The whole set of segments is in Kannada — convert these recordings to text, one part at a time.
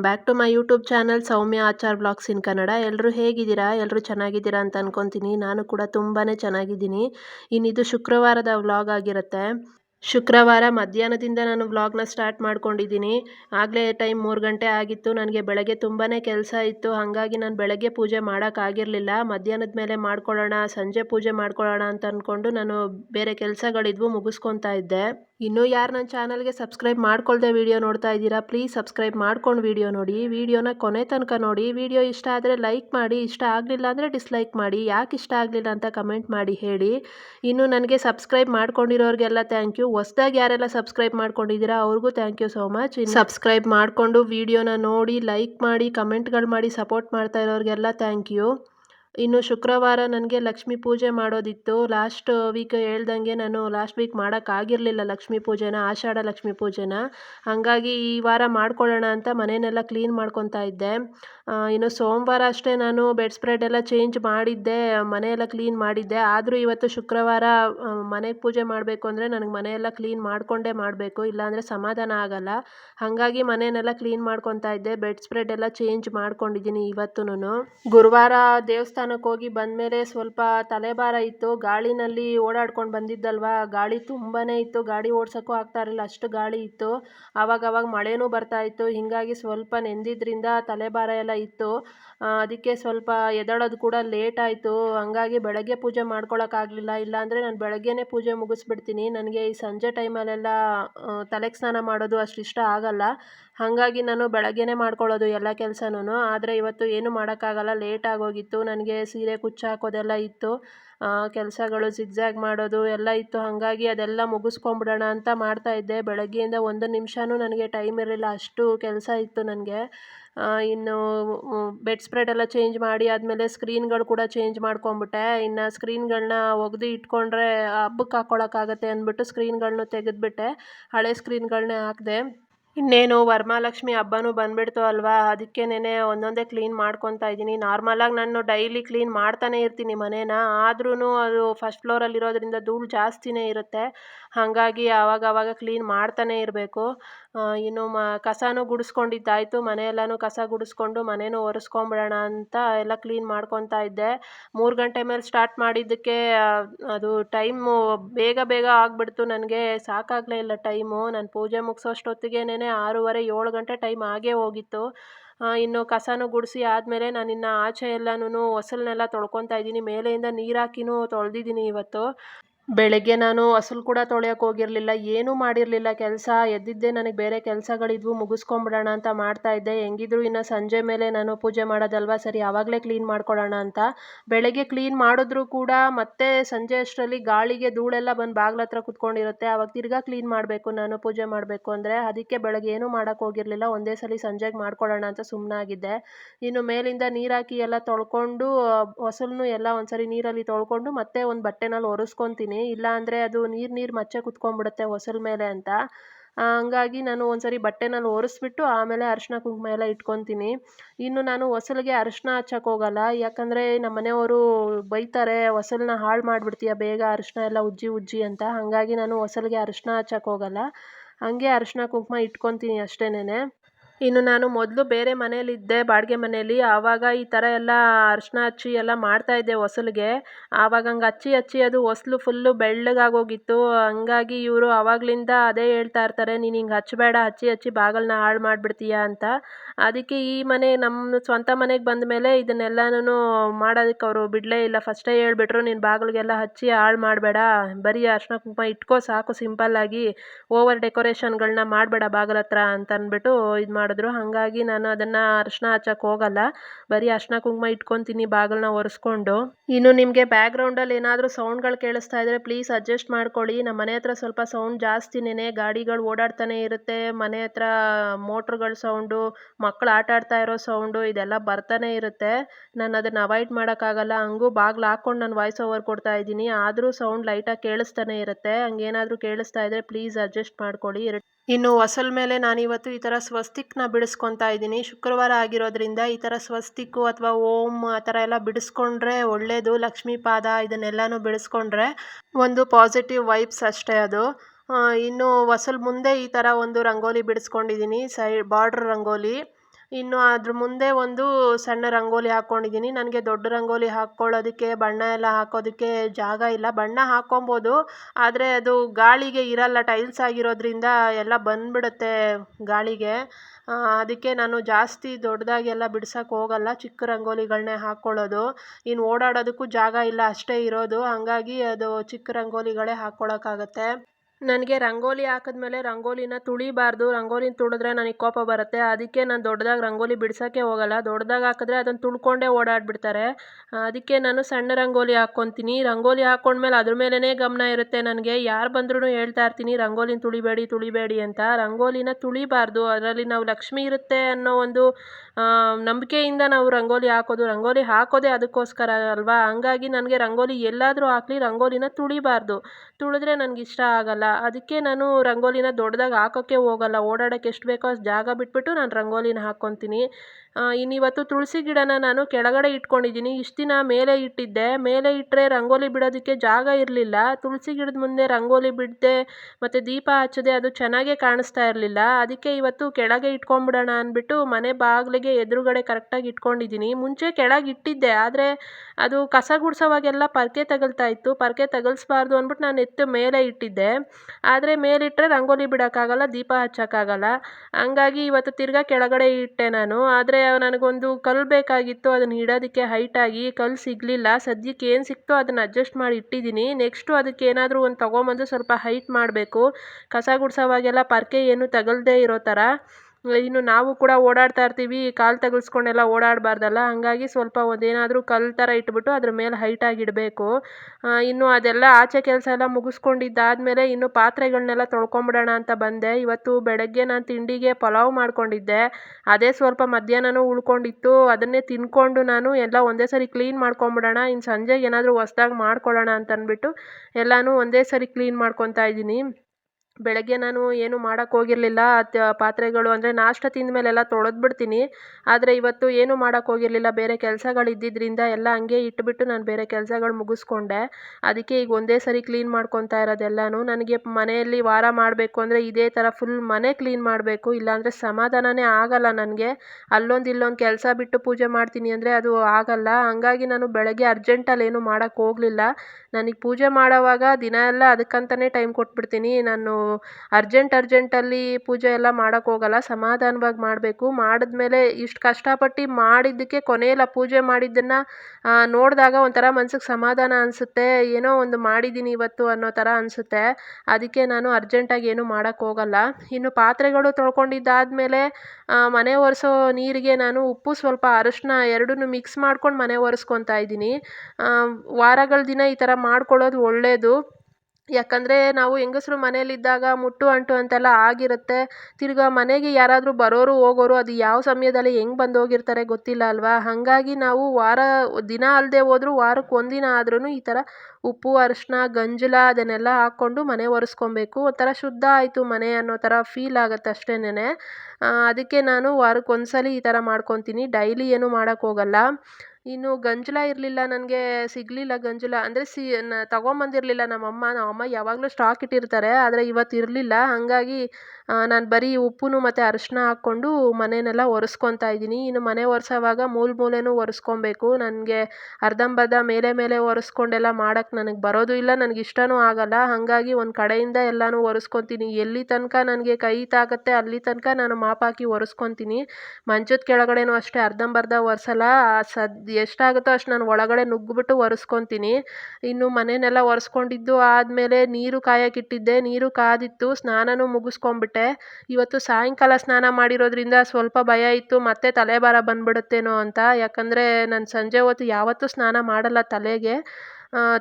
Welcome back to my YouTube channel Soumya Achar blogs in Kannada ಎಲ್ಲರೂ ಹೇಗಿದ್ದೀರಾ? ಎಲ್ಲರೂ ಚೆನ್ನಾಗಿದ್ದೀರಾ ಅಂತ ಅನ್ಕೊತೀನಿ. ನಾನು ಕೂಡ ತುಂಬಾ ಚೆನ್ನಾಗಿದ್ದೀನಿ. ಇನ್ನಿದು ಶುಕ್ರವಾರದ ವ್ಲಾಗ್ ಆಗಿರುತ್ತೆ. ಶುಕ್ರವಾರ ಮಧ್ಯಾಹ್ನದಿಂದ ನಾನು ವ್ಲಾಗ್ನ ಸ್ಟಾರ್ಟ್ ಮಾಡ್ಕೊಂಡಿದ್ದೀನಿ. ಆಗಲೇ ಟೈಮ್ ಮೂರು ಗಂಟೆ ಆಗಿತ್ತು. ನನಗೆ ಬೆಳಗ್ಗೆ ತುಂಬಾ ಕೆಲಸ ಇತ್ತು. ಹಾಗಾಗಿ ನಾನು ಬೆಳಗ್ಗೆ ಪೂಜೆ ಮಾಡೋಕ್ಕಾಗಿರಲಿಲ್ಲ ಮಧ್ಯಾಹ್ನದ ಮೇಲೆ ಮಾಡ್ಕೊಳ್ಳೋಣ, ಸಂಜೆ ಪೂಜೆ ಮಾಡ್ಕೊಳ್ಳೋಣ ಅಂತ ಅಂದ್ಕೊಂಡು ನಾನು ಬೇರೆ ಕೆಲಸಗಳಿದ್ವು ಮುಗಿಸ್ಕೊತಾ ಇದ್ದೆ. ಇನ್ನೂ ಯಾರು ನನ್ನ ಚಾನಲ್ಗೆ ಸಬ್ಸ್ಕ್ರೈಬ್ ಮಾಡ್ಕೊಳ್ದೆ ವಿಡಿಯೋ ನೋಡ್ತಾ ಇದ್ದೀರಾ, ಪ್ಲೀಸ್ ಸಬ್ಸ್ಕ್ರೈಬ್ ಮಾಡ್ಕೊಂಡು ವೀಡಿಯೋ ನೋಡಿ. ವೀಡಿಯೋನ ಕೊನೆ ತನಕ ನೋಡಿ. ವೀಡಿಯೋ ಇಷ್ಟ ಆದರೆ ಲೈಕ್ ಮಾಡಿ, ಇಷ್ಟ ಆಗಲಿಲ್ಲ ಅಂದರೆ ಡಿಸ್ಲೈಕ್ ಮಾಡಿ. ಯಾಕೆ ಇಷ್ಟ ಆಗಲಿಲ್ಲ ಅಂತ ಕಮೆಂಟ್ ಮಾಡಿ ಹೇಳಿ. ಇನ್ನು ನನಗೆ ಸಬ್ಸ್ಕ್ರೈಬ್ ಮಾಡ್ಕೊಂಡಿರೋರಿಗೆಲ್ಲ ಥ್ಯಾಂಕ್ ಯು. ಹೊಸ್ದಾಗಿ ಯಾರೆಲ್ಲ ಸಬ್ಸ್ಕ್ರೈಬ್ ಮಾಡ್ಕೊಂಡಿದ್ದೀರಾ, ಅವ್ರಿಗೂ thank you so much subscribe ಮಾಡಿಕೊಂಡು ವೀಡಿಯೋನ ನೋಡಿ ಲೈಕ್ ಮಾಡಿ ಕಮೆಂಟ್ಗಳು ಮಾಡಿ ಸಪೋರ್ಟ್ ಮಾಡ್ತಾ ಇರೋರಿಗೆಲ್ಲ ಥ್ಯಾಂಕ್ ಯು ಇನ್ನು ಶುಕ್ರವಾರ ನನಗೆ ಲಕ್ಷ್ಮೀ ಪೂಜೆ ಮಾಡೋದಿತ್ತು. ಲಾಸ್ಟ್ ವೀಕ್ ಹೇಳ್ದಂಗೆ ನಾನು ಲಾಸ್ಟ್ ವೀಕ್ ಮಾಡೋಕ್ಕಾಗಿರಲಿಲ್ಲ ಲಕ್ಷ್ಮೀ ಪೂಜೆನ, ಆಷಾಢ ಲಕ್ಷ್ಮೀ ಪೂಜೆನ. ಹಾಗಾಗಿ ಈ ವಾರ ಮಾಡ್ಕೊಳ್ಳೋಣ ಅಂತ ಮನೆಯನ್ನೆಲ್ಲ ಕ್ಲೀನ್ ಮಾಡ್ಕೊತಾ ಇದ್ದೆ. ಇನ್ನು ಸೋಮವಾರ ಅಷ್ಟೇ ನಾನು ಬೆಡ್ ಸ್ಪ್ರೆಡ್ ಎಲ್ಲ ಚೇಂಜ್ ಮಾಡಿದ್ದೆ, ಮನೆಯೆಲ್ಲ ಕ್ಲೀನ್ ಮಾಡಿದ್ದೆ. ಆದರೂ ಇವತ್ತು ಶುಕ್ರವಾರ ಮನೆಗೆ ಪೂಜೆ ಮಾಡಬೇಕು ಅಂದರೆ ನನಗೆ ಮನೆಯೆಲ್ಲ ಕ್ಲೀನ್ ಮಾಡಿಕೊಂಡೇ ಮಾಡಬೇಕು. ಇಲ್ಲಾಂದರೆ ಸಮಾಧಾನ ಆಗಲ್ಲ. ಹಾಗಾಗಿ ಮನೆಯನ್ನೆಲ್ಲ ಕ್ಲೀನ್ ಮಾಡ್ಕೊತಾ ಇದ್ದೆ. ಬೆಡ್ ಸ್ಪ್ರೆಡ್ ಎಲ್ಲ ಚೇಂಜ್ ಮಾಡ್ಕೊಂಡಿದ್ದೀನಿ ಇವತ್ತು ಗುರುವಾರ ದೇವಸ್ಥಾನಕ್ಕೆ ಹೋಗಿ ಬಂದಮೇಲೆ ಸ್ವಲ್ಪ ತಲೆಭಾರ ಇತ್ತು. ಗಾಳಿನಲ್ಲಿ ಓಡಾಡ್ಕೊಂಡು ಬಂದಿದ್ದಲ್ವಾ? ಗಾಳಿ ತುಂಬಾ ಇತ್ತು. ಗಾಡಿ ಓಡ್ಸೋಕ್ಕೂ ಆಗ್ತಾ ಇರಲಿಲ್ಲ. ಅಷ್ಟು ಗಾಳಿ ಇತ್ತು. ಆವಾಗ ಅವಾಗ ಮಳೆನೂ ಬರ್ತಾ ಇತ್ತು. ಹೀಗಾಗಿ ಸ್ವಲ್ಪ ನೆಂದಿದ್ದರಿಂದ ತಲೆಭಾರ ಎಲ್ಲ ಇತ್ತು. ಅದಕ್ಕೆ ಸ್ವಲ್ಪ ಎದ್ದೇಳೋದು ಕೂಡ ಲೇಟ್ ಆಯಿತು. ಹಂಗಾಗಿ ಬೆಳಗ್ಗೆ ಪೂಜೆ ಮಾಡ್ಕೊಳಕ್ಕಾಗಲಿಲ್ಲ ಇಲ್ಲಾಂದರೆ ನಾನು ಬೆಳಗ್ಗೆನೇ ಪೂಜೆ ಮುಗಿಸ್ಬಿಡ್ತೀನಿ. ನನಗೆ ಈ ಸಂಜೆ ಟೈಮಲ್ಲೆಲ್ಲ ತಲೆಗೆ ಸ್ನಾನ ಮಾಡೋದು ಅಷ್ಟು ಇಷ್ಟ ಆಗಲ್ಲ. ಹಾಗಾಗಿ ನಾನು ಬೆಳಗ್ಗೆನೇ ಮಾಡ್ಕೊಳ್ಳೋದು ಎಲ್ಲ ಕೆಲಸನೂ ಆದರೆ ಇವತ್ತು ಏನು ಮಾಡೋಕ್ಕಾಗಲ್ಲ ಲೇಟ್ ಆಗೋಗಿತ್ತು. ನನಗೆ ಸೀರೆ ಕುಚ್ಚು ಹಾಕೋದೆಲ್ಲ ಇತ್ತು. ಕೆಲಸಗಳು ಜಿಗ್ಜ್ಯಾಗ್ ಮಾಡೋದು ಎಲ್ಲ ಇತ್ತು. ಹಾಗಾಗಿ ಅದೆಲ್ಲ ಮುಗಿಸ್ಕೊಂಬಿಡೋಣ ಅಂತ ಮಾಡ್ತಾಯಿದ್ದೆ ಬೆಳಗ್ಗೆಯಿಂದ ಒಂದು ನಿಮಿಷನೂ ನನಗೆ ಟೈಮ್ ಇರಲಿಲ್ಲ. ಅಷ್ಟು ಕೆಲಸ ಇತ್ತು ನನಗೆ. ಇನ್ನು ಬೆಡ್ ಸ್ಪ್ರೆಡ್ ಎಲ್ಲ ಚೇಂಜ್ ಮಾಡಿ ಆದಮೇಲೆ ಸ್ಕ್ರೀನ್ಗಳು ಕೂಡ ಚೇಂಜ್ ಮಾಡ್ಕೊಂಬಿಟ್ಟೆ. ಇನ್ನು ಸ್ಕ್ರೀನ್ಗಳನ್ನ ಒಗೆದು ಇಟ್ಕೊಂಡ್ರೆ ಹಬ್ಬಕ್ಕೆ ಹಾಕ್ಕೊಳಕ್ಕಾಗತ್ತೆ ಅಂದ್ಬಿಟ್ಟು ಸ್ಕ್ರೀನ್ಗಳನ್ನೂ ತೆಗೆದ್ಬಿಟ್ಟೆ. ಹಳೆ ಸ್ಕ್ರೀನ್ಗಳನ್ನೇ ಹಾಕಿದೆ. ಇನ್ನೇನು ವರಮಹಾಲಕ್ಷ್ಮಿ ಹಬ್ಬನೂ ಬಂದುಬಿಡ್ತು ಅಲ್ವಾ? ಅದಕ್ಕೇನೆ ಒಂದೊಂದೇ ಕ್ಲೀನ್ ಮಾಡ್ಕೊತಾ ಇದ್ದೀನಿ. ನಾರ್ಮಲಾಗಿ ನಾನು ಡೈಲಿ ಕ್ಲೀನ್ ಮಾಡ್ತಾನೆ ಇರ್ತೀನಿ ಮನೇನ. ಆದ್ರೂ ಅದು ಫಸ್ಟ್ ಫ್ಲೋರಲ್ಲಿರೋದ್ರಿಂದ ಧೂಳು ಜಾಸ್ತಿನೇ ಇರುತ್ತೆ. ಹಾಗಾಗಿ ಆವಾಗ ಆವಾಗ ಕ್ಲೀನ್ ಮಾಡ್ತಾನೆ ಇರಬೇಕು. ಇನ್ನು ಮ, ಕಸನೂ ಗುಡಿಸ್ಕೊಂಡಿದ್ದಾಯಿತು. ಮನೆಯೆಲ್ಲನೂ ಕಸ ಗುಡಿಸ್ಕೊಂಡು ಮನೇನೂ ಒರೆಸ್ಕೊಂಬಿಡೋಣ ಅಂತ ಎಲ್ಲ ಕ್ಲೀನ್ ಮಾಡ್ಕೊತಾ ಇದ್ದೆ. ಮೂರು ಗಂಟೆ ಮೇಲೆ ಸ್ಟಾರ್ಟ್ ಮಾಡಿದ್ದಕ್ಕೆ ಅದು ಟೈಮು ಬೇಗ ಬೇಗ ಆಗಿಬಿಡ್ತು. ನನಗೆ ಸಾಕಾಗಲೇ ಇಲ್ಲ ಟೈಮು ನಾನು ಪೂಜೆ ಮುಗಿಸೋಷ್ಟೊತ್ತಿಗೇನೆ ಆರೂವರೆ ಏಳು ಗಂಟೆ ಟೈಮ್ ಆಗೇ ಹೋಗಿತ್ತು. ಇನ್ನು ಕಸನೂ ಗುಡಿಸಿ ಆದಮೇಲೆ ನಾನು ಇನ್ನು ಆಚೆ ಎಲ್ಲನೂ ಹೊಸಲನ್ನೆಲ್ಲ ತೊಳ್ಕೊತಾ ಇದ್ದೀನಿ. ಮೇಲೆಯಿಂದ ನೀರು ಹಾಕಿನೂ ತೊಳೆದಿದ್ದೀನಿ ಇವತ್ತು. ಬೆಳಗ್ಗೆ ನಾನು ಹೊಸಲು ಕೂಡ ತೊಳೆಯೋಕೆ ಹೋಗಿರಲಿಲ್ಲ, ಏನೂ ಮಾಡಿರಲಿಲ್ಲ. ಕೆಲಸ ಎದ್ದಿದ್ದೆ, ನನಗೆ ಬೇರೆ ಕೆಲಸಗಳಿದ್ವು, ಮುಗಿಸ್ಕೊಂಬಿಡೋಣ ಅಂತ ಮಾಡ್ತಾ ಇದ್ದೆ. ಹೆಂಗಿದ್ರು ಇನ್ನು ಸಂಜೆ ಮೇಲೆ ನಾನು ಪೂಜೆ ಮಾಡೋದಲ್ವ? ಸರಿ ಆವಾಗಲೇ ಕ್ಲೀನ್ ಮಾಡ್ಕೊಳ್ಳೋಣ ಅಂತ. ಬೆಳಗ್ಗೆ ಕ್ಲೀನ್ ಮಾಡಿದ್ರೂ ಕೂಡ ಮತ್ತೆ ಸಂಜೆ ಅಷ್ಟರಲ್ಲಿ ಗಾಳಿಗೆ ಧೂಳೆಲ್ಲ ಬಂದು ಬಾಗ್ಲ ಹತ್ರ ಕುತ್ಕೊಂಡಿರುತ್ತೆ. ಆವಾಗ ತಿರ್ಗಾ ಕ್ಲೀನ್ ಮಾಡಬೇಕು, ನಾನು ಪೂಜೆ ಮಾಡಬೇಕು ಅಂದರೆ ಅದಕ್ಕೆ ಬೆಳಗ್ಗೆ ಏನೂ ಮಾಡೋಕೆ ಹೋಗಿರಲಿಲ್ಲ. ಒಂದೇ ಸಲ ಸಂಜೆಗೆ ಮಾಡ್ಕೊಳ್ಳೋಣ ಅಂತ ಸುಮ್ಮನಾಗಿದ್ದೆ ಇನ್ನು ಮೇಲಿಂದ ನೀರಾಕಿ ಎಲ್ಲ ತೊಳ್ಕೊಂಡು ಹೊಸಲನ್ನು ಎಲ್ಲ ಒಂದ್ಸರಿ ನೀರಲ್ಲಿ ತೊಳ್ಕೊಂಡು ಮತ್ತೆ ಒಂದು ಬಟ್ಟೆನಲ್ಲಿ ಒರೆಸ್ಕೊತೀನಿ. ಇಲ್ಲ ಅಂದರೆ ಅದು ನೀರು ನೀರು ಮಚ್ಚೆ ಕುತ್ಕೊಂಡ್ಬಿಡುತ್ತೆ ಹೊಸಲ ಮೇಲೆ ಅಂತ. ಹಂಗಾಗಿ ನಾನು ಒಂದ್ಸರಿ ಬಟ್ಟೆನಲ್ಲಿ ಒರೆಸ್ಬಿಟ್ಟು ಆಮೇಲೆ ಅರಿಶಿನ ಕುಂಕುಮ ಎಲ್ಲ ಇಟ್ಕೊತೀನಿ. ಇನ್ನು ನಾನು ಹೊಸಲಿಗೆ ಅರಿಶಿನ ಹಚ್ಚಕ್ಕೆ ಹೋಗಲ್ಲ. ಯಾಕಂದರೆ ನಮ್ಮ ಮನೆಯವರು ಬೈತಾರೆ ಹೊಸಲನ್ನ ಹಾಳು ಮಾಡಿಬಿಡ್ತೀಯ, ಬೇಗ ಅರಿಶಿನ ಎಲ್ಲ ಉಜ್ಜಿ ಉಜ್ಜಿ ಅಂತ. ಹಾಗಾಗಿ ನಾನು ಹೊಸಲಿಗೆ ಅರಿಶಿನ ಹಚ್ಚಕ್ಕೆ ಹೋಗಲ್ಲ. ಹಂಗೆ ಅರಿಶಿನ ಕುಂಕುಮ ಇಟ್ಕೊತೀನಿ ಅಷ್ಟೇನೆ ಇನ್ನು ನಾನು ಮೊದಲು ಬೇರೆ ಮನೇಲಿದ್ದೆ ಬಾಡಿಗೆ ಮನೆಯಲ್ಲಿ. ಆವಾಗ ಈ ಥರ ಎಲ್ಲ ಅರಿಶಿನ ಹಚ್ಚಿ ಎಲ್ಲ ಮಾಡ್ತಾಯಿದ್ದೆ ಹೊಸಲಿಗೆ. ಆವಾಗ ಹಂಗೆ ಹಚ್ಚಿ ಹಚ್ಚಿ ಅದು ಹೊಸ್ಲು ಫುಲ್ಲು ಬೆಳ್ಳಗಾಗೋಗಿತ್ತು. ಹಂಗಾಗಿ ಇವರು ಆವಾಗಲಿಂದ ಅದೇ ಹೇಳ್ತಾ ಇರ್ತಾರೆ, ನೀನು ಹಿಂಗೆ ಹಚ್ಚಬೇಡ, ಹಚ್ಚಿ ಹಚ್ಚಿ ಬಾಗಿಲನ್ನ ಹಾಳು ಮಾಡಿಬಿಡ್ತೀಯ ಅಂತ. ಅದಕ್ಕೆ ಈ ಮನೆ ನಮ್ಮ ಸ್ವಂತ ಮನೆಗೆ ಬಂದ ಮೇಲೆ ಇದನ್ನೆಲ್ಲನೂ ಮಾಡೋದಕ್ಕೆ ಅವರು ಬಿಡಲೇ ಇಲ್ಲ. ಫಸ್ಟೇ ಹೇಳ್ಬಿಟ್ರು, ನೀನು ಬಾಗಿಲಿಗೆಲ್ಲ ಹಚ್ಚಿ ಹಾಳು ಮಾಡಬೇಡ. ಬರೀ ಅರಿಶಿನ ಕುಂಕುಮ ಇಟ್ಕೋ ಸಾಕು, ಸಿಂಪಲ್ಲಾಗಿ. ಓವರ್ ಡೆಕೋರೇಷನ್ಗಳನ್ನ ಮಾಡಬೇಡ ಬಾಗಿಲ ಹತ್ರ ಅಂತ ಅಂದ್ಬಿಟ್ಟು ಇದು ಮಾಡಿದ್ರು. ಹಾಗಾಗಿ ನಾನು ಅದನ್ನು ಅರ್ಶನ ಹಚ್ಚಕ್ಕೆ ಹೋಗಲ್ಲ. ಬರೀ ಅರಿಶಿನ ಕುಂಕುಮ ಇಟ್ಕೊತೀನಿ, ಬಾಗಿಲನ್ನ ಒರೆಸ್ಕೊಂಡು. ಇನ್ನು ನಿಮಗೆ ಬ್ಯಾಕ್ಗ್ರೌಂಡಲ್ಲಿ ಏನಾದರೂ ಸೌಂಡ್ಗಳು ಕೇಳಿಸ್ತಾ ಇದ್ರೆ ಪ್ಲೀಸ್ ಅಡ್ಜಸ್ಟ್ ಮಾಡ್ಕೊಳ್ಳಿ. ನಮ್ಮ ಮನೆ ಹತ್ರ ಸ್ವಲ್ಪ ಸೌಂಡ್ ಜಾಸ್ತಿನೇ ಗಾಡಿಗಳು ಓಡಾಡ್ತಾನೆ ಇರುತ್ತೆ. ಮನೆ ಹತ್ರ ಮೋಟ್ರುಗಳ ಸೌಂಡು ಮಕ್ಕಳು ಆಟ ಆಡ್ತಾ ಇರೋ ಸೌಂಡು ಇದೆಲ್ಲ ಬರ್ತಾನೆ ಇರುತ್ತೆ. ನಾನು ಅದನ್ನು ಅವಾಯ್ಡ್ ಮಾಡೋಕ್ಕಾಗಲ್ಲ. ಹಂಗೂ ಬಾಗಿಲು ಹಾಕ್ಕೊಂಡು ನಾನು ವಾಯ್ಸ್ ಓವರ್ ಕೊಡ್ತಾ ಇದ್ದೀನಿ. ಆದರೂ ಸೌಂಡ್ ಲೈಟಾಗಿ ಕೇಳಿಸ್ತಾನೆ ಇರುತ್ತೆ. ಹಂಗೇನಾದರೂ ಕೇಳಿಸ್ತಾ ಇದ್ದರೆ ಪ್ಲೀಸ್ ಅಡ್ಜಸ್ಟ್ ಮಾಡ್ಕೊಳ್ಳಿ. ಇನ್ನು ಹೊಸಲ ಮೇಲೆ ನಾನಿವತ್ತು ಈ ಥರ ಸ್ವಸ್ತಿಕ್ನ ಬಿಡಿಸ್ಕೊತಾ ಇದ್ದೀನಿ. ಶುಕ್ರವಾರ ಆಗಿರೋದ್ರಿಂದ ಈ ಥರ ಸ್ವಸ್ತಿಕ್ಕು ಅಥವಾ ಓಂ ಆ ಥರ ಎಲ್ಲ ಬಿಡಿಸ್ಕೊಂಡ್ರೆ ಒಳ್ಳೆಯದು ಲಕ್ಷ್ಮೀ ಪಾದ ಇದನ್ನೆಲ್ಲನೂ ಬಿಡಿಸ್ಕೊಂಡ್ರೆ ಒಂದು ಪಾಸಿಟಿವ್ ವೈಬ್ಸ್ ಅಷ್ಟೇ ಅದು. ಇನ್ನು ಹೊಸಲು ಮುಂದೆ ಈ ಥರ ಒಂದು ರಂಗೋಲಿ ಬಿಡಿಸ್ಕೊಂಡಿದ್ದೀನಿ. ಸೈ, ಬಾರ್ಡ್ರ್ ರಂಗೋಲಿ. ಇನ್ನು ಅದ್ರ ಮುಂದೆ ಒಂದು ಸಣ್ಣ ರಂಗೋಲಿ ಹಾಕ್ಕೊಂಡಿದ್ದೀನಿ ನನಗೆ ದೊಡ್ಡ ರಂಗೋಲಿ ಹಾಕ್ಕೊಳ್ಳೋದಕ್ಕೆ, ಬಣ್ಣ ಎಲ್ಲ ಹಾಕೋದಕ್ಕೆ ಜಾಗ ಇಲ್ಲ. ಬಣ್ಣ ಹಾಕ್ಕೊಬೋದು, ಆದರೆ ಅದು ಗಾಳಿಗೆ ಇರಲ್ಲ, ಟೈಲ್ಸ್ ಆಗಿರೋದ್ರಿಂದ ಎಲ್ಲ ಬಂದ್ಬಿಡುತ್ತೆ ಗಾಳಿಗೆ. ಅದಕ್ಕೆ ನಾನು ಜಾಸ್ತಿ ದೊಡ್ಡದಾಗೆಲ್ಲ ಬಿಡ್ಸೋಕ್ಕೆ ಹೋಗಲ್ಲ, ಚಿಕ್ಕ ರಂಗೋಲಿಗಳನ್ನೇ ಹಾಕ್ಕೊಳ್ಳೋದು. ಇನ್ನು ಓಡಾಡೋದಕ್ಕೂ ಜಾಗ ಇಲ್ಲ, ಅಷ್ಟೇ ಇರೋದು. ಹಾಗಾಗಿ ಅದು ಚಿಕ್ಕ ರಂಗೋಲಿಗಳೇ ಹಾಕ್ಕೊಳಕ್ಕಾಗತ್ತೆ. ನನಗೆ ರಂಗೋಲಿ ಹಾಕಿದ್ಮೇಲೆ ರಂಗೋಲಿನ ತುಳಿಬಾರ್ದು, ರಂಗೋಲಿನ ತುಳಿದ್ರೆ ನನಗೆ ಕೋಪ ಬರುತ್ತೆ. ಅದಕ್ಕೆ ನಾನು ದೊಡ್ಡದಾಗಿ ರಂಗೋಲಿ ಬಿಡ್ಸೋಕ್ಕೆ ಹೋಗಲ್ಲ. ದೊಡ್ಡದಾಗಿ ಹಾಕಿದ್ರೆ ಅದನ್ನು ತುಳ್ಕೊಂಡೇ ಓಡಾಡಿಬಿಡ್ತಾರೆ. ಅದಕ್ಕೆ ನಾನು ಸಣ್ಣ ರಂಗೋಲಿ ಹಾಕ್ಕೊತೀನಿ. ರಂಗೋಲಿ ಹಾಕ್ಕೊಂಡ್ಮೇಲೆ ಅದ್ರ ಮೇಲೇ ಗಮನ ಇರುತ್ತೆ ನನಗೆ. ಯಾರು ಬಂದ್ರೂ ಹೇಳ್ತಾ ಇರ್ತೀನಿ, ರಂಗೋಲಿನ ತುಳಿಬೇಡಿ ತುಳಿಬೇಡಿ ಅಂತ. ರಂಗೋಲಿನ ತುಳಿಬಾರ್ದು. ಅದರಲ್ಲಿ ನಾವು ಲಕ್ಷ್ಮಿ ಇರುತ್ತೆ ಅನ್ನೋ ಒಂದು ನಂಬಿಕೆಯಿಂದ ನಾವು ರಂಗೋಲಿ ಹಾಕೋದು. ರಂಗೋಲಿ ಹಾಕೋದೇ ಅದಕ್ಕೋಸ್ಕರ ಅಲ್ವಾ? ಹಂಗಾಗಿ ನನಗೆ ರಂಗೋಲಿ ಎಲ್ಲಾದರೂ ಹಾಕ್ಲಿ, ರಂಗೋಲಿನ ತುಳಿಬಾರ್ದು. ತುಳಿದ್ರೆ ನನಗೆ ಇಷ್ಟ ಆಗಲ್ಲ. ಅದಕ್ಕೆ ನಾನು ರಂಗೋಲಿನ ದೊಡ್ಡದಾಗಿ ಹಾಕೋಕ್ಕೆ ಹೋಗಲ್ಲ. ಓಡಾಡೋಕ್ಕೆ ಎಷ್ಟು ಬೇಕೋ ಅಷ್ಟು ಜಾಗ ಬಿಟ್ಬಿಟ್ಟು ನಾನು ರಂಗೋಲಿನ ಹಾಕ್ಕೊತೀನಿ. ಇನ್ನು ಇವತ್ತು ತುಳಸಿ ಗಿಡನ ನಾನು ಕೆಳಗಡೆ ಇಟ್ಕೊಂಡಿದ್ದೀನಿ. ಇಷ್ಟು ದಿನ ಮೇಲೆ ಇಟ್ಟಿದ್ದೆ. ಮೇಲೆ ಇಟ್ಟರೆ ರಂಗೋಲಿ ಬಿಡೋದಕ್ಕೆ ಜಾಗ ಇರಲಿಲ್ಲ. ತುಳಸಿ ಗಿಡದ ಮುಂದೆ ರಂಗೋಲಿ ಬಿಡದೆ, ಮತ್ತು ದೀಪ ಹಚ್ಚದೆ ಅದು ಚೆನ್ನಾಗೇ ಕಾಣಿಸ್ತಾ ಇರಲಿಲ್ಲ. ಅದಕ್ಕೆ ಇವತ್ತು ಕೆಳಗೆ ಇಟ್ಕೊಂಡ್ಬಿಡೋಣ ಅಂದ್ಬಿಟ್ಟು ಮನೆ ಬಾಗಿಲಿಗೆ ಎದುರುಗಡೆ ಕರೆಕ್ಟಾಗಿ ಇಟ್ಕೊಂಡಿದ್ದೀನಿ. ಮುಂಚೆ ಕೆಳಗೆ ಇಟ್ಟಿದ್ದೆ, ಆದರೆ ಅದು ಕಸ ಗುಡಿಸೋವಾಗೆಲ್ಲ ಪರಕೆ ತಗಲ್ತಾ ಇತ್ತು. ಪರಕೆ ತಗಲ್ಸ್ಬಾರ್ದು ಅಂದ್ಬಿಟ್ಟು ನಾನು ಎತ್ತು ಮೇಲೆ ಇಟ್ಟಿದ್ದೆ. ಆದರೆ ಮೇಲಿಟ್ಟರೆ ರಂಗೋಲಿ ಬಿಡೋಕ್ಕಾಗಲ್ಲ, ದೀಪ ಹಚ್ಚೋಕ್ಕಾಗಲ್ಲ. ಹಂಗಾಗಿ ಇವತ್ತು ತಿರ್ಗಾ ಕೆಳಗಡೆ ಇಟ್ಟೆ ನಾನು. ಆದರೆ ನನಗೊಂದು ಕಲ್ಲು ಬೇಕಾಗಿತ್ತು, ಅದನ್ನು ಇಡೋದಕ್ಕೆ ಹೈಟಾಗಿ ಕಲ್ಲು ಸಿಗಲಿಲ್ಲ. ಸದ್ಯಕ್ಕೆ ಏನು ಸಿಕ್ತೋ ಅದನ್ನು ಅಡ್ಜಸ್ಟ್ ಮಾಡಿ ಇಟ್ಟಿದ್ದೀನಿ. ನೆಕ್ಸ್ಟು ಅದಕ್ಕೆ ಏನಾದರೂ ಒಂದು ತೊಗೊಂಬಂದು ಸ್ವಲ್ಪ ಹೈಟ್ ಮಾಡಬೇಕು. ಕಸ ಗುಡಿಸೋವಾಗೆಲ್ಲ ಪರ್ಕೆ ಏನು ತಗಲದೇ ಇರೋ ಥರ ಇನ್ನು ನಾವು ಕೂಡ ಓಡಾಡ್ತಾ ಇರ್ತೀವಿ, ಕಾಲು ತಗುಲ್ಸ್ಕೊಂಡೆಲ್ಲ ಓಡಾಡಬಾರ್ದಲ್ಲ? ಹಾಗಾಗಿ ಸ್ವಲ್ಪ ಒಂದೇನಾದರೂ ಕಲ್ಲು ಥರ ಇಟ್ಬಿಟ್ಟು ಅದ್ರ ಮೇಲೆ ಹೈಟಾಗಿ ಇಡಬೇಕು. ಇನ್ನು ಅದೆಲ್ಲ ಆಚೆ ಕೆಲಸ ಎಲ್ಲ ಮುಗಿಸ್ಕೊಂಡಿದ್ದಾದಮೇಲೆ ಇನ್ನು ಪಾತ್ರೆಗಳನ್ನೆಲ್ಲ ತೊಳ್ಕೊಂಬಿಡೋಣ ಅಂತ ಬಂದೆ. ಇವತ್ತು ಬೆಳಗ್ಗೆ ನಾನು ತಿಂಡಿಗೆ ಪಲಾವ್ ಮಾಡ್ಕೊಂಡಿದ್ದೆ. ಅದೇ ಸ್ವಲ್ಪ ಮಧ್ಯಾಹ್ನನೂ ಉಳ್ಕೊಂಡಿತ್ತು. ಅದನ್ನೇ ತಿಂದ್ಕೊಂಡು ನಾನು ಎಲ್ಲ ಒಂದೇ ಸರಿ ಕ್ಲೀನ್ ಮಾಡ್ಕೊಂಬಿಡೋಣ. ಇನ್ನು ಸಂಜೆಗೆ ಏನಾದರೂ ಹೊಸ್ದಾಗಿ ಮಾಡ್ಕೊಳ್ಳೋಣ ಅಂತಂದ್ಬಿಟ್ಟು ಎಲ್ಲನೂ ಒಂದೇ ಸರಿ ಕ್ಲೀನ್ ಮಾಡ್ಕೊತಾ ಇದ್ದೀನಿ. ಬೆಳಗ್ಗೆ ನಾನು ಏನು ಮಾಡೋಕ್ಕೆ ಹೋಗಿರಲಿಲ್ಲ. ಪಾತ್ರೆಗಳು ಅಂದರೆ ನಾಷ್ಟ ತಿಂದಮೇಲೆಲ್ಲ ತೊಳೆದ್ಬಿಡ್ತೀನಿ. ಆದರೆ ಇವತ್ತು ಏನು ಮಾಡೋಕ್ಕೆ ಹೋಗಿರಲಿಲ್ಲ. ಬೇರೆ ಕೆಲಸಗಳು ಇದ್ದಿದ್ದರಿಂದ ಎಲ್ಲ ಹಂಗೆ ಇಟ್ಬಿಟ್ಟು ನಾನು ಬೇರೆ ಕೆಲಸಗಳು ಮುಗಿಸ್ಕೊಂಡೆ. ಅದಕ್ಕೆ ಈಗ ಒಂದೇ ಸರಿ ಕ್ಲೀನ್ ಮಾಡ್ಕೊತಾ ಇರೋದೆಲ್ಲನೂ. ನನಗೆ ಮನೆಯಲ್ಲಿ ವಾರ ಮಾಡಬೇಕು ಅಂದರೆ ಇದೇ ಥರ ಫುಲ್ ಮನೆ ಕ್ಲೀನ್ ಮಾಡಬೇಕು. ಇಲ್ಲಾಂದರೆ ಸಮಾಧಾನನೇ ಆಗಲ್ಲ ನನಗೆ. ಅಲ್ಲೊಂದು ಇಲ್ಲೊಂದು ಕೆಲಸ ಬಿಟ್ಟು ಪೂಜೆ ಮಾಡ್ತೀನಿ ಅಂದರೆ ಅದು ಆಗಲ್ಲ. ಹಂಗಾಗಿ ನಾನು ಬೆಳಗ್ಗೆ ಅರ್ಜೆಂಟಲ್ಲಿ ಏನು ಮಾಡೋಕ್ಕೆ ಹೋಗಲಿಲ್ಲ. ನನಗೆ ಪೂಜೆ ಮಾಡೋವಾಗ ದಿನ ಎಲ್ಲ ಅದಕ್ಕಂತಲೇ ಟೈಮ್ ಕೊಟ್ಬಿಡ್ತೀನಿ. ನಾನು ಅರ್ಜೆಂಟ್ ಅರ್ಜೆಂಟಲ್ಲಿ ಪೂಜೆ ಎಲ್ಲ ಮಾಡೋಕ್ಕೋಗಲ್ಲ ಸಮಾಧಾನವಾಗಿ ಮಾಡಬೇಕು. ಮಾಡಿದ್ಮೇಲೆ ಇಷ್ಟು ಕಷ್ಟಪಟ್ಟು ಮಾಡಿದ್ದಕ್ಕೆ ಕೊನೆಯಲ್ಲಿ ಪೂಜೆ ಮಾಡಿದ್ದನ್ನು ನೋಡಿದಾಗ ಒಂಥರ ಮನ್ಸಿಗೆ ಸಮಾಧಾನ ಅನಿಸುತ್ತೆ. ಏನೋ ಒಂದು ಮಾಡಿದ್ದೀನಿ ಇವತ್ತು ಅನ್ನೋ ಥರ ಅನಿಸುತ್ತೆ. ಅದಕ್ಕೆ ನಾನು ಅರ್ಜೆಂಟಾಗಿ ಏನೂ ಮಾಡೋಕ್ಕೋಗಲ್ಲ ಇನ್ನು ಪಾತ್ರೆಗಳು ತೊಳ್ಕೊಂಡಿದ್ದಾದಮೇಲೆ ಮನೆ ಒರೆಸೋ ನೀರಿಗೆ ನಾನು ಉಪ್ಪು ಸ್ವಲ್ಪ ಅರಶಿನ ಎರಡನ್ನೂ ಮಿಕ್ಸ್ ಮಾಡ್ಕೊಂಡು ಮನೆ ಒರೆಸ್ಕೊತಾ ಇದ್ದೀನಿ. ವಾರಗಳ ದಿನ ಈ ಥರ ಮಾಡ್ಕೊಳ್ಳೋದು ಒಳ್ಳೆಯದು ಯಾಕಂದರೆ ನಾವು ಹೆಂಗಸ್ರು ಮನೇಲಿದ್ದಾಗ ಮುಟ್ಟು, ಅಂಟು ಅಂತೆಲ್ಲ ಆಗಿರುತ್ತೆ. ತಿರ್ಗಾ ಮನೆಗೆ ಯಾರಾದರೂ ಬರೋರು, ಹೋಗೋರು ಅದು ಯಾವ ಸಮಯದಲ್ಲಿ ಹೆಂಗೆ ಬಂದೋಗಿರ್ತಾರೆ ಗೊತ್ತಿಲ್ಲ ಅಲ್ವಾ? ಹಾಗಾಗಿ ನಾವು ವಾರ, ದಿನ ಅಲ್ಲದೆ ಹೋದ್ರೂ ವಾರಕ್ಕೆ ಒಂದಿನ ಆದ್ರೂ ಈ ಥರ ಉಪ್ಪು ಅರಿಶಿನ ಗಂಜಲ ಅದನ್ನೆಲ್ಲ ಹಾಕ್ಕೊಂಡು ಮನೆ ಒರೆಸ್ಕೊಬೇಕು. ಒಂಥರ ಶುದ್ಧ ಆಯಿತು ಮನೆ ಅನ್ನೋ ಥರ ಫೀಲ್ ಆಗುತ್ತೆ ಅಷ್ಟೇನೆ ಅದಕ್ಕೆ ನಾನು ವಾರಕ್ಕೆ ಒಂದ್ಸಲ ಈ ಥರ ಮಾಡ್ಕೊತೀನಿ. ಡೈಲಿ ಏನು ಮಾಡೋಕ್ಕೆ ಹೋಗಲ್ಲ ಇನ್ನು ಗಂಜಲ ಇರಲಿಲ್ಲ, ನನಗೆ ಸಿಗಲಿಲ್ಲ ಗಂಜಲ. ಅಂದರೆ ಸಿ, ನ ತಗೊಂಬಂದಿರಲಿಲ್ಲ ನಮ್ಮಮ್ಮ. ನಮ್ಮಮ್ಮ ಯಾವಾಗಲೂ ಸ್ಟಾಕ್ ಇಟ್ಟಿರ್ತಾರೆ, ಆದರೆ ಇವತ್ತು ಇರಲಿಲ್ಲ. ಹಾಗಾಗಿ ನಾನು ಬರೀ ಉಪ್ಪು ಮತ್ತು ಅರಿಶ್ಣ ಹಾಕ್ಕೊಂಡು ಮನೆಯನ್ನೆಲ್ಲ ಒರೆಸ್ಕೊತಾ ಇದ್ದೀನಿ. ಇನ್ನು ಮನೆ ಒರೆಸೋವಾಗ ಮೂಲೆ ಮೂಲೆಯೂ ಒರೆಸ್ಕೊಬೇಕು. ನನಗೆ ಅರ್ಧಂಬರ್ಧ ಮೇಲೆ ಮೇಲೆ ಒರೆಸ್ಕೊಂಡೆಲ್ಲ ಮಾಡೋಕ್ಕೆ ನನಗೆ ಬರೋದು ಇಲ್ಲ, ನನಗೆ ಇಷ್ಟವೂ ಆಗಲ್ಲ. ಹಾಗಾಗಿ ಒಂದು ಕಡೆಯಿಂದ ಎಲ್ಲನೂ ಒರೆಸ್ಕೊತೀನಿ. ಎಲ್ಲಿ ತನಕ ನನಗೆ ಕೈ ತಾಗುತ್ತೆ ಅಲ್ಲಿ ತನಕ ನಾನು ಮಾಪಾಕಿ ಒರೆಸ್ಕೊತೀನಿ. ಮಂಚದ ಕೆಳಗಡೆಯೂ ಅಷ್ಟೇ ಅರ್ಧಂಬರ್ಧ ಒರೆಸಲ್ಲ. ಸದ್ ಎಷ್ಟಾಗುತ್ತೋ ಅಷ್ಟು ನಾನು ಒಳಗಡೆ ನುಗ್ಗಿಬಿಟ್ಟು ಒರೆಸ್ಕೊತೀನಿ. ಇನ್ನು ಮನೆಯನ್ನೆಲ್ಲ ಒರೆಸ್ಕೊಂಡಿದ್ದು ಆದಮೇಲೆ ನೀರು ಕಾಯೋಕ್ಕಿಟ್ಟಿದ್ದೆ ನೀರು ಕಾದಿತ್ತು. ಸ್ನಾನನೂ ಮುಗಿಸ್ಕೊಂಬಿಟ್ಟೆ ಇವತ್ತು ಸಾಯಂಕಾಲ ಸ್ನಾನ ಮಾಡಿರೋದ್ರಿಂದ ಸ್ವಲ್ಪ ಭಯ ಇತ್ತು, ಮತ್ತೆ ತಲೆಭಾರ ಬಂದ್ಬಿಡುತ್ತೇನೋ ಅಂತ. ಯಾಕಂದರೆ ನಾನು ಸಂಜೆ ಹೊತ್ತು ಯಾವತ್ತೂ ಸ್ನಾನ ಮಾಡಲ್ಲ ತಲೆಗೆ.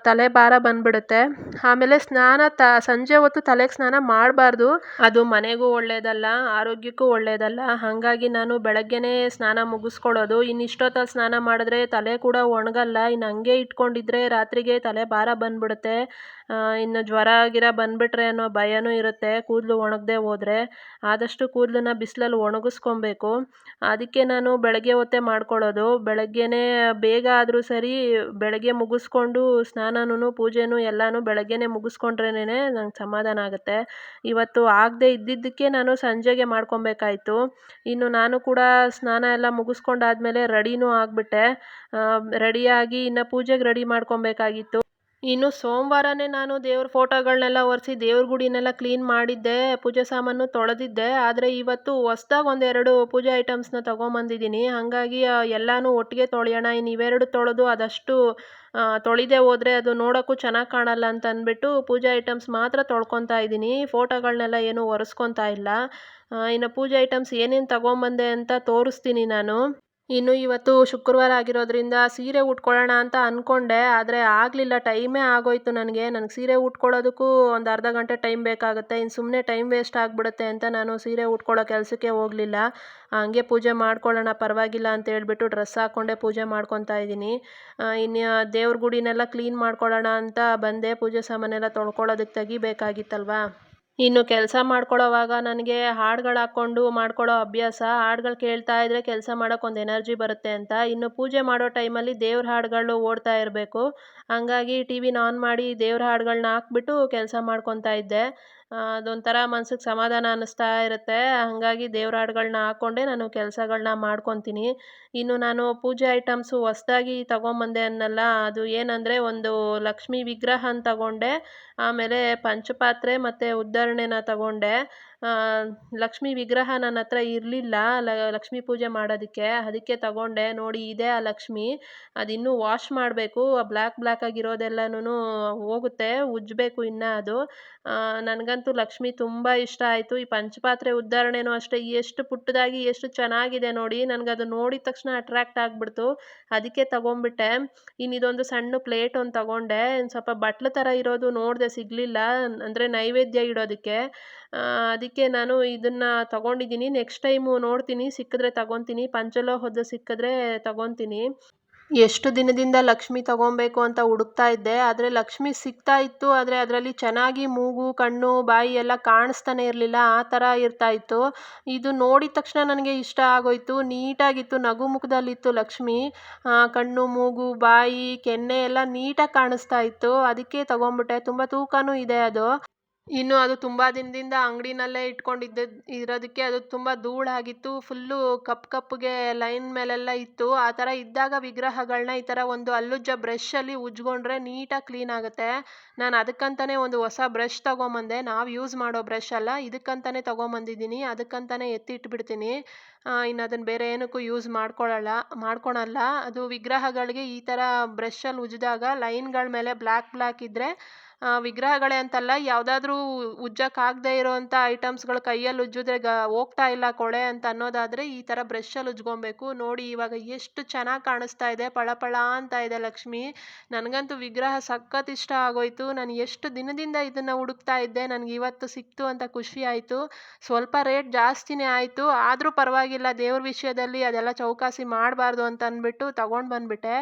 ತಲೆ ಭಾರ ಬಂದ್ಬಿಡುತ್ತೆ. ಆಮೇಲೆ ಸ್ನಾನ ತ, ಸಂಜೆ ಹೊತ್ತು ತಲೆಗೆ ಸ್ನಾನ ಮಾಡಬಾರ್ದು. ಅದು ಮನೆಗೂ ಒಳ್ಳೆಯದಲ್ಲ ಆರೋಗ್ಯಕ್ಕೂ ಒಳ್ಳೆಯದಲ್ಲ ಹಾಗಾಗಿ ನಾನು ಬೆಳಗ್ಗೆನೇ ಸ್ನಾನ ಮುಗಿಸ್ಕೊಳ್ಳೋದು. ಇನ್ನು ಇಷ್ಟೊತ್ತಲ್ಲಿ ಸ್ನಾನ ಮಾಡಿದ್ರೆ ತಲೆ ಕೂಡ ಒಣಗಲ್ಲ. ಇನ್ನು ಹಂಗೆ ಇಟ್ಕೊಂಡಿದ್ರೆ ರಾತ್ರಿಗೆ ತಲೆ ಭಾರ ಬಂದ್ಬಿಡುತ್ತೆ. ಇನ್ನು ಜ್ವರ ಗಿರ ಬಂದುಬಿಟ್ರೆ ಅನ್ನೋ ಭಯನೂ ಇರುತ್ತೆ, ಕೂದಲು ಒಣಗದೆ ಹೋದರೆ. ಆದಷ್ಟು ಕೂದಲನ್ನ ಬಿಸಿಲಲ್ಲಿ ಒಣಗಿಸ್ಕೊಬೇಕು. ಅದಕ್ಕೆ ನಾನು ಬೆಳಗ್ಗೆ ಹೊತ್ತೇ ಮಾಡ್ಕೊಳ್ಳೋದು. ಬೆಳಗ್ಗೆನೇ ಬೇಗ ಆದರೂ ಸರಿ ಬೆಳಗ್ಗೆ ಮುಗಿಸ್ಕೊಂಡು ಸ್ನಾನನೂ ಪೂಜೆನೂ ಎಲ್ಲನೂ ಬೆಳಗ್ಗೆನೇ ಮುಗಿಸ್ಕೊಂಡ್ರೇನೆ ನಂಗೆ ಸಮಾಧಾನ ಆಗುತ್ತೆ. ಇವತ್ತು ಆಗದೆ ಇದ್ದಿದ್ದಕ್ಕೆ ನಾನು ಸಂಜೆಗೆ ಮಾಡ್ಕೊಬೇಕಾಯ್ತು. ಇನ್ನು ನಾನು ಕೂಡ ಸ್ನಾನ ಎಲ್ಲ ಮುಗಿಸ್ಕೊಂಡಾದ್ಮೇಲೆ ರೆಡಿನೂ ಆಗಿಬಿಟ್ಟೆ. ರೆಡಿಯಾಗಿ ಇನ್ನು ಪೂಜೆಗೆ ರೆಡಿ ಮಾಡ್ಕೊಬೇಕಾಗಿತ್ತು. ಇನ್ನು ಸೋಮವಾರನೇ ನಾನು ದೇವ್ರ ಫೋಟೋಗಳನ್ನೆಲ್ಲ ಒರೆಸಿ ದೇವ್ರ ಗುಡಿನೆಲ್ಲ ಕ್ಲೀನ್ ಮಾಡಿದ್ದೆ, ಪೂಜೆ ಸಾಮಾನು ತೊಳೆದಿದ್ದೆ. ಆದರೆ ಇವತ್ತು ಹೊಸ್ದಾಗಿ ಒಂದೆರಡು ಪೂಜೆ ಐಟಮ್ಸ್ನ ತೊಗೊಂಬಂದಿದ್ದೀನಿ. ಹಾಗಾಗಿ ಎಲ್ಲನೂ ಒಟ್ಟಿಗೆ ತೊಳೆಯೋಣ. ಇನ್ನು ಇವೆರಡು ತೊಳೆದು ಅದಷ್ಟು ತೊಳಿದೆ ಹೋದರೆ ಅದು ನೋಡೋಕ್ಕೂ ಚೆನ್ನಾಗಿ ಕಾಣಲ್ಲ ಅಂತ ಅಂದ್ಬಿಟ್ಟು ಪೂಜೆ ಐಟಮ್ಸ್ ಮಾತ್ರ ತೊಳ್ಕೊತಾ ಇದ್ದೀನಿ. ಫೋಟೋಗಳನ್ನೆಲ್ಲ ಏನೂ ಒರೆಸ್ಕೊತಾ ಇಲ್ಲ. ಇನ್ನು ಪೂಜೆ ಐಟಮ್ಸ್ ಏನೇನು ತಗೊಂಬಂದೆ ಅಂತ ತೋರಿಸ್ತೀನಿ ನಾನು. ಇನ್ನು ಇವತ್ತು ಶುಕ್ರವಾರ ಆಗಿರೋದ್ರಿಂದ ಸೀರೆ ಉಟ್ಕೊಳ್ಳೋಣ ಅಂತ ಅಂದ್ಕೊಂಡೆ ಆದರೆ ಆಗಲಿಲ್ಲ. ಟೈಮೇ ಆಗೋಯ್ತು ನನಗೆ. ನನಗೆ ಸೀರೆ ಉಟ್ಕೊಳ್ಳೋದಕ್ಕೂ ಒಂದು ಅರ್ಧ ಗಂಟೆ ಟೈಮ್ ಬೇಕಾಗುತ್ತೆ. ಇನ್ನು ಸುಮ್ಮನೆ ಟೈಮ್ ವೇಸ್ಟ್ ಆಗಿಬಿಡುತ್ತೆ ಅಂತ ನಾನು ಸೀರೆ ಉಟ್ಕೊಳ್ಳೋ ಕೆಲಸಕ್ಕೆ ಹೋಗಲಿಲ್ಲ. ಹಂಗೆ ಪೂಜೆ ಮಾಡ್ಕೊಳ್ಳೋಣ, ಪರವಾಗಿಲ್ಲ ಅಂತ ಹೇಳ್ಬಿಟ್ಟು ಡ್ರೆಸ್ ಹಾಕ್ಕೊಂಡೆ ಪೂಜೆ ಮಾಡ್ಕೊತಾ ಇದ್ದೀನಿ. ಇನ್ನು ದೇವ್ರ ಗುಡಿನೆಲ್ಲ ಕ್ಲೀನ್ ಮಾಡ್ಕೊಳ್ಳೋಣ ಅಂತ ಬಂದೆ. ಪೂಜೆ ಸಾಮಾನೆಲ್ಲ ತೊಳ್ಕೊಳ್ಳೋದಕ್ಕೆ ತೆಗಿಬೇಕಾಗಿತ್ತಲ್ವಾ? ಇನ್ನು ಕೆಲಸ ಮಾಡ್ಕೊಳ್ಳೋವಾಗ ನನಗೆ ಹಾಡುಗಳು ಹಾಕ್ಕೊಂಡು ಮಾಡ್ಕೊಳ್ಳೋ ಅಭ್ಯಾಸ, ಹಾಡುಗಳು ಕೇಳ್ತಾ ಇದ್ದರೆ ಕೆಲಸ ಮಾಡೋಕೆ ಒಂದು ಎನರ್ಜಿ ಬರುತ್ತೆ ಅಂತ. ಇನ್ನು ಪೂಜೆ ಮಾಡೋ ಟೈಮಲ್ಲಿ ದೇವ್ರ ಹಾಡುಗಳು ಓಡ್ತಾ ಇರಬೇಕು. ಹಂಗಾಗಿ ಟಿ ವಿನ ಆನ್ ಮಾಡಿ ದೇವ್ರ ಹಾಡುಗಳ್ನ ಹಾಕ್ಬಿಟ್ಟು ಕೆಲಸ ಮಾಡ್ಕೊತಾ ಇದ್ದೆ. ಅದೊಂಥರ ಮನ್ಸಿಗೆ ಸಮಾಧಾನ ಅನ್ನಿಸ್ತಾ ಇರುತ್ತೆ. ಹಾಗಾಗಿ ದೇವ್ರ ಹಾಡುಗಳನ್ನ ಹಾಕ್ಕೊಂಡೇ ನಾನು ಕೆಲಸಗಳನ್ನ ಮಾಡ್ಕೊತೀನಿ. ಇನ್ನು ನಾನು ಪೂಜೆ ಐಟಮ್ಸು ಹೊಸ್ದಾಗಿ ತಗೊಂಬಂದೆ ಅನ್ನಲ್ಲ. ಅದು ಏನಂದರೆ ಒಂದು ಲಕ್ಷ್ಮೀ ವಿಗ್ರಹನ ತಗೊಂಡೆ, ಆಮೇಲೆ ಪಂಚಪಾತ್ರೆ ಮತ್ತು ಉದ್ಧರಣೆನ ತಗೊಂಡೆ. ಲಕ್ಷ್ಮೀ ವಿಗ್ರಹ ನನ್ನ ಹತ್ರ ಇರಲಿಲ್ಲ. ಲಕ್ಷ್ಮೀ ಪೂಜೆ ಮಾಡೋದಕ್ಕೆ. ಅದಕ್ಕೆ ತಗೊಂಡೆ. ನೋಡಿ, ಇದೆ ಆ ಲಕ್ಷ್ಮಿ. ಅದಿನ್ನೂ ವಾಶ್ ಮಾಡಬೇಕು. ಆ ಬ್ಲ್ಯಾಕ್ ಬ್ಲ್ಯಾಕ್ ಆಗಿರೋದೆಲ್ಲನೂ ಹೋಗುತ್ತೆ. ಉಜ್ಜಬೇಕು ಇನ್ನೂ ಅದು. ನನಗಂತೂ ಲಕ್ಷ್ಮಿ ತುಂಬ ಇಷ್ಟ ಆಯಿತು. ಈ ಪಂಚಪಾತ್ರೆ ಉದ್ಧಾರಣೆನೂ ಅಷ್ಟೇ. ಎಷ್ಟು ಪುಟ್ಟದಾಗಿ, ಎಷ್ಟು ಚೆನ್ನಾಗಿದೆ ನೋಡಿ. ನನಗದು ನೋಡಿದ ತಕ್ಷಣ ಅಟ್ರ್ಯಾಕ್ಟ್ ಆಗಿಬಿಡ್ತು. ಅದಕ್ಕೆ ತಗೊಂಬಿಟ್ಟೆ. ಇನ್ನು ಇದೊಂದು ಸಣ್ಣ ಪ್ಲೇಟ್ ಒಂದು ತಗೊಂಡೆ. ಸ್ವಲ್ಪ ಬಟ್ಲು ಥರ ಇರೋದು ನೋಡಿದೆ ಸಿಗಲಿಲ್ಲ. ಅಂದರೆ ನೈವೇದ್ಯ ಇಡೋದಕ್ಕೆ. ಅದಕ್ಕೆ ನಾನು ಇದನ್ನು ತಗೊಂಡಿದ್ದೀನಿ. ನೆಕ್ಸ್ಟ್ ಟೈಮು ನೋಡ್ತೀನಿ. ಸಿಕ್ಕಿದ್ರೆ ತಗೊತೀನಿ. ಪಂಚಲೋಹದ್ದು ಸಿಕ್ಕಿದ್ರೆ ತಗೊತೀನಿ. ಎಷ್ಟು ದಿನದಿಂದ ಲಕ್ಷ್ಮಿ ತಗೊಬೇಕು ಅಂತ ಹುಡುಕ್ತಾ ಇದ್ದೆ. ಆದರೆ ಲಕ್ಷ್ಮಿ ಸಿಗ್ತಾ ಇತ್ತು. ಆದರೆ ಅದರಲ್ಲಿ ಚೆನ್ನಾಗಿ ಮೂಗು, ಕಣ್ಣು, ಬಾಯಿ ಎಲ್ಲ ಕಾಣಿಸ್ತಾನೆ ಇರಲಿಲ್ಲ. ಆ ಥರ ಇರ್ತಾ ಇತ್ತು. ಇದು ನೋಡಿದ ತಕ್ಷಣ ನನಗೆ ಇಷ್ಟ ಆಗೋಯ್ತು. ನೀಟಾಗಿತ್ತು. ನಗು ಮುಖದಲ್ಲಿತ್ತು ಲಕ್ಷ್ಮಿ. ಕಣ್ಣು, ಮೂಗು, ಬಾಯಿ, ಕೆನ್ನೆ ಎಲ್ಲ ನೀಟಾಗಿ ಕಾಣಿಸ್ತಾ ಇತ್ತು. ಅದಕ್ಕೆ ತಗೊಂಬಿಟ್ಟೆ. ತುಂಬ ತೂಕನೂ ಇದೆ ಅದು. ಇನ್ನು ಅದು ತುಂಬ ದಿನದಿಂದ ಅಂಗಡಿನಲ್ಲೇ ಇಟ್ಕೊಂಡಿದ್ದ, ಇರೋದಕ್ಕೆ ಅದು ತುಂಬ ಧೂಳಾಗಿತ್ತು. ಫುಲ್ಲು ಕಪ್ಪು ಕಪ್ಪಗೆ ಲೈನ್ ಮೇಲೆಲ್ಲ ಇತ್ತು. ಆ ಥರ ಇದ್ದಾಗ ವಿಗ್ರಹಗಳನ್ನ ಈ ಥರ ಒಂದು ಹಲ್ಲುಜ್ಜೋ ಬ್ರಷಲ್ಲಿ ಉಜ್ಕೊಂಡ್ರೆ ನೀಟಾಗಿ ಕ್ಲೀನ್ ಆಗುತ್ತೆ. ನಾನು ಅದಕ್ಕಂತಲೇ ಒಂದು ಹೊಸ ಬ್ರಷ್ ತೊಗೊಂಬಂದೆ. ನಾವು ಯೂಸ್ ಮಾಡೋ ಬ್ರಷ್ ಅಲ್ಲ ಇದಕ್ಕಂತಲೇ ತೊಗೊಂಬಂದಿದ್ದೀನಿ. ಅದಕ್ಕಂತಲೇ ಎತ್ತಿಟ್ಬಿಡ್ತೀನಿ. ಇನ್ನು ಅದನ್ನು ಬೇರೆ ಏನಕ್ಕೂ ಯೂಸ್ ಮಾಡ್ಕೊಳ್ಳಲ್ಲ ಮಾಡ್ಕೊಳಲ್ಲ. ಅದು ವಿಗ್ರಹಗಳಿಗೆ ಈ ಥರ ಬ್ರಷಲ್ಲಿ ಉಜ್ಜಿದಾಗ ಲೈನ್ಗಳ ಮೇಲೆ ಬ್ಲ್ಯಾಕ್ ಬ್ಲ್ಯಾಕ್ ಇದ್ದರೆ ವಿಗ್ರಹಗಳೇ ಅಂತಲ್ಲ, ಯಾವುದಾದ್ರೂ ಉಜ್ಜೋಕ್ಕಾಗ್ದೇ ಇರೋವಂಥ ಐಟಮ್ಸ್ಗಳು ಕೈಯಲ್ಲಿ ಉಜ್ಜಿದ್ರೆ ಗ, ಹೋಗ್ತಾ ಇಲ್ಲ ಕೊಳೆ ಅಂತ ಅನ್ನೋದಾದರೆ ಈ ಥರ ಬ್ರಷಲ್ಲಿ ಉಜ್ಕೊಬೇಕು ನೋಡಿ ಇವಾಗ ಎಷ್ಟು ಚೆನ್ನಾಗಿ ಕಾಣಿಸ್ತಾ ಇದೆ ಪಳ ಪಳ ಅಂತ ಇದೆ ಲಕ್ಷ್ಮಿ. ನನಗಂತೂ ವಿಗ್ರಹ ಸಖತ್ ಇಷ್ಟ ಆಗೋಯ್ತು. ನಾನು ಎಷ್ಟು ದಿನದಿಂದ ಇದನ್ನು ಹುಡುಕ್ತಾ ಇದ್ದೆ, ನನಗೆ ಇವತ್ತು ಸಿಕ್ತು ಅಂತ ಖುಷಿ ಆಯಿತು. ಸ್ವಲ್ಪ ರೇಟ್ ಜಾಸ್ತಿನೇ ಆಯಿತು. ಆದರೂ ಪರವಾಗಿಲ್ಲ, ದೇವ್ರ ವಿಷಯದಲ್ಲಿ ಅದೆಲ್ಲ ಚೌಕಾಸಿ ಮಾಡಬಾರ್ದು ಅಂತ ಅಂದ್ಬಿಟ್ಟು ತಗೊಂಡು ಬಂದುಬಿಟ್ಟೆ.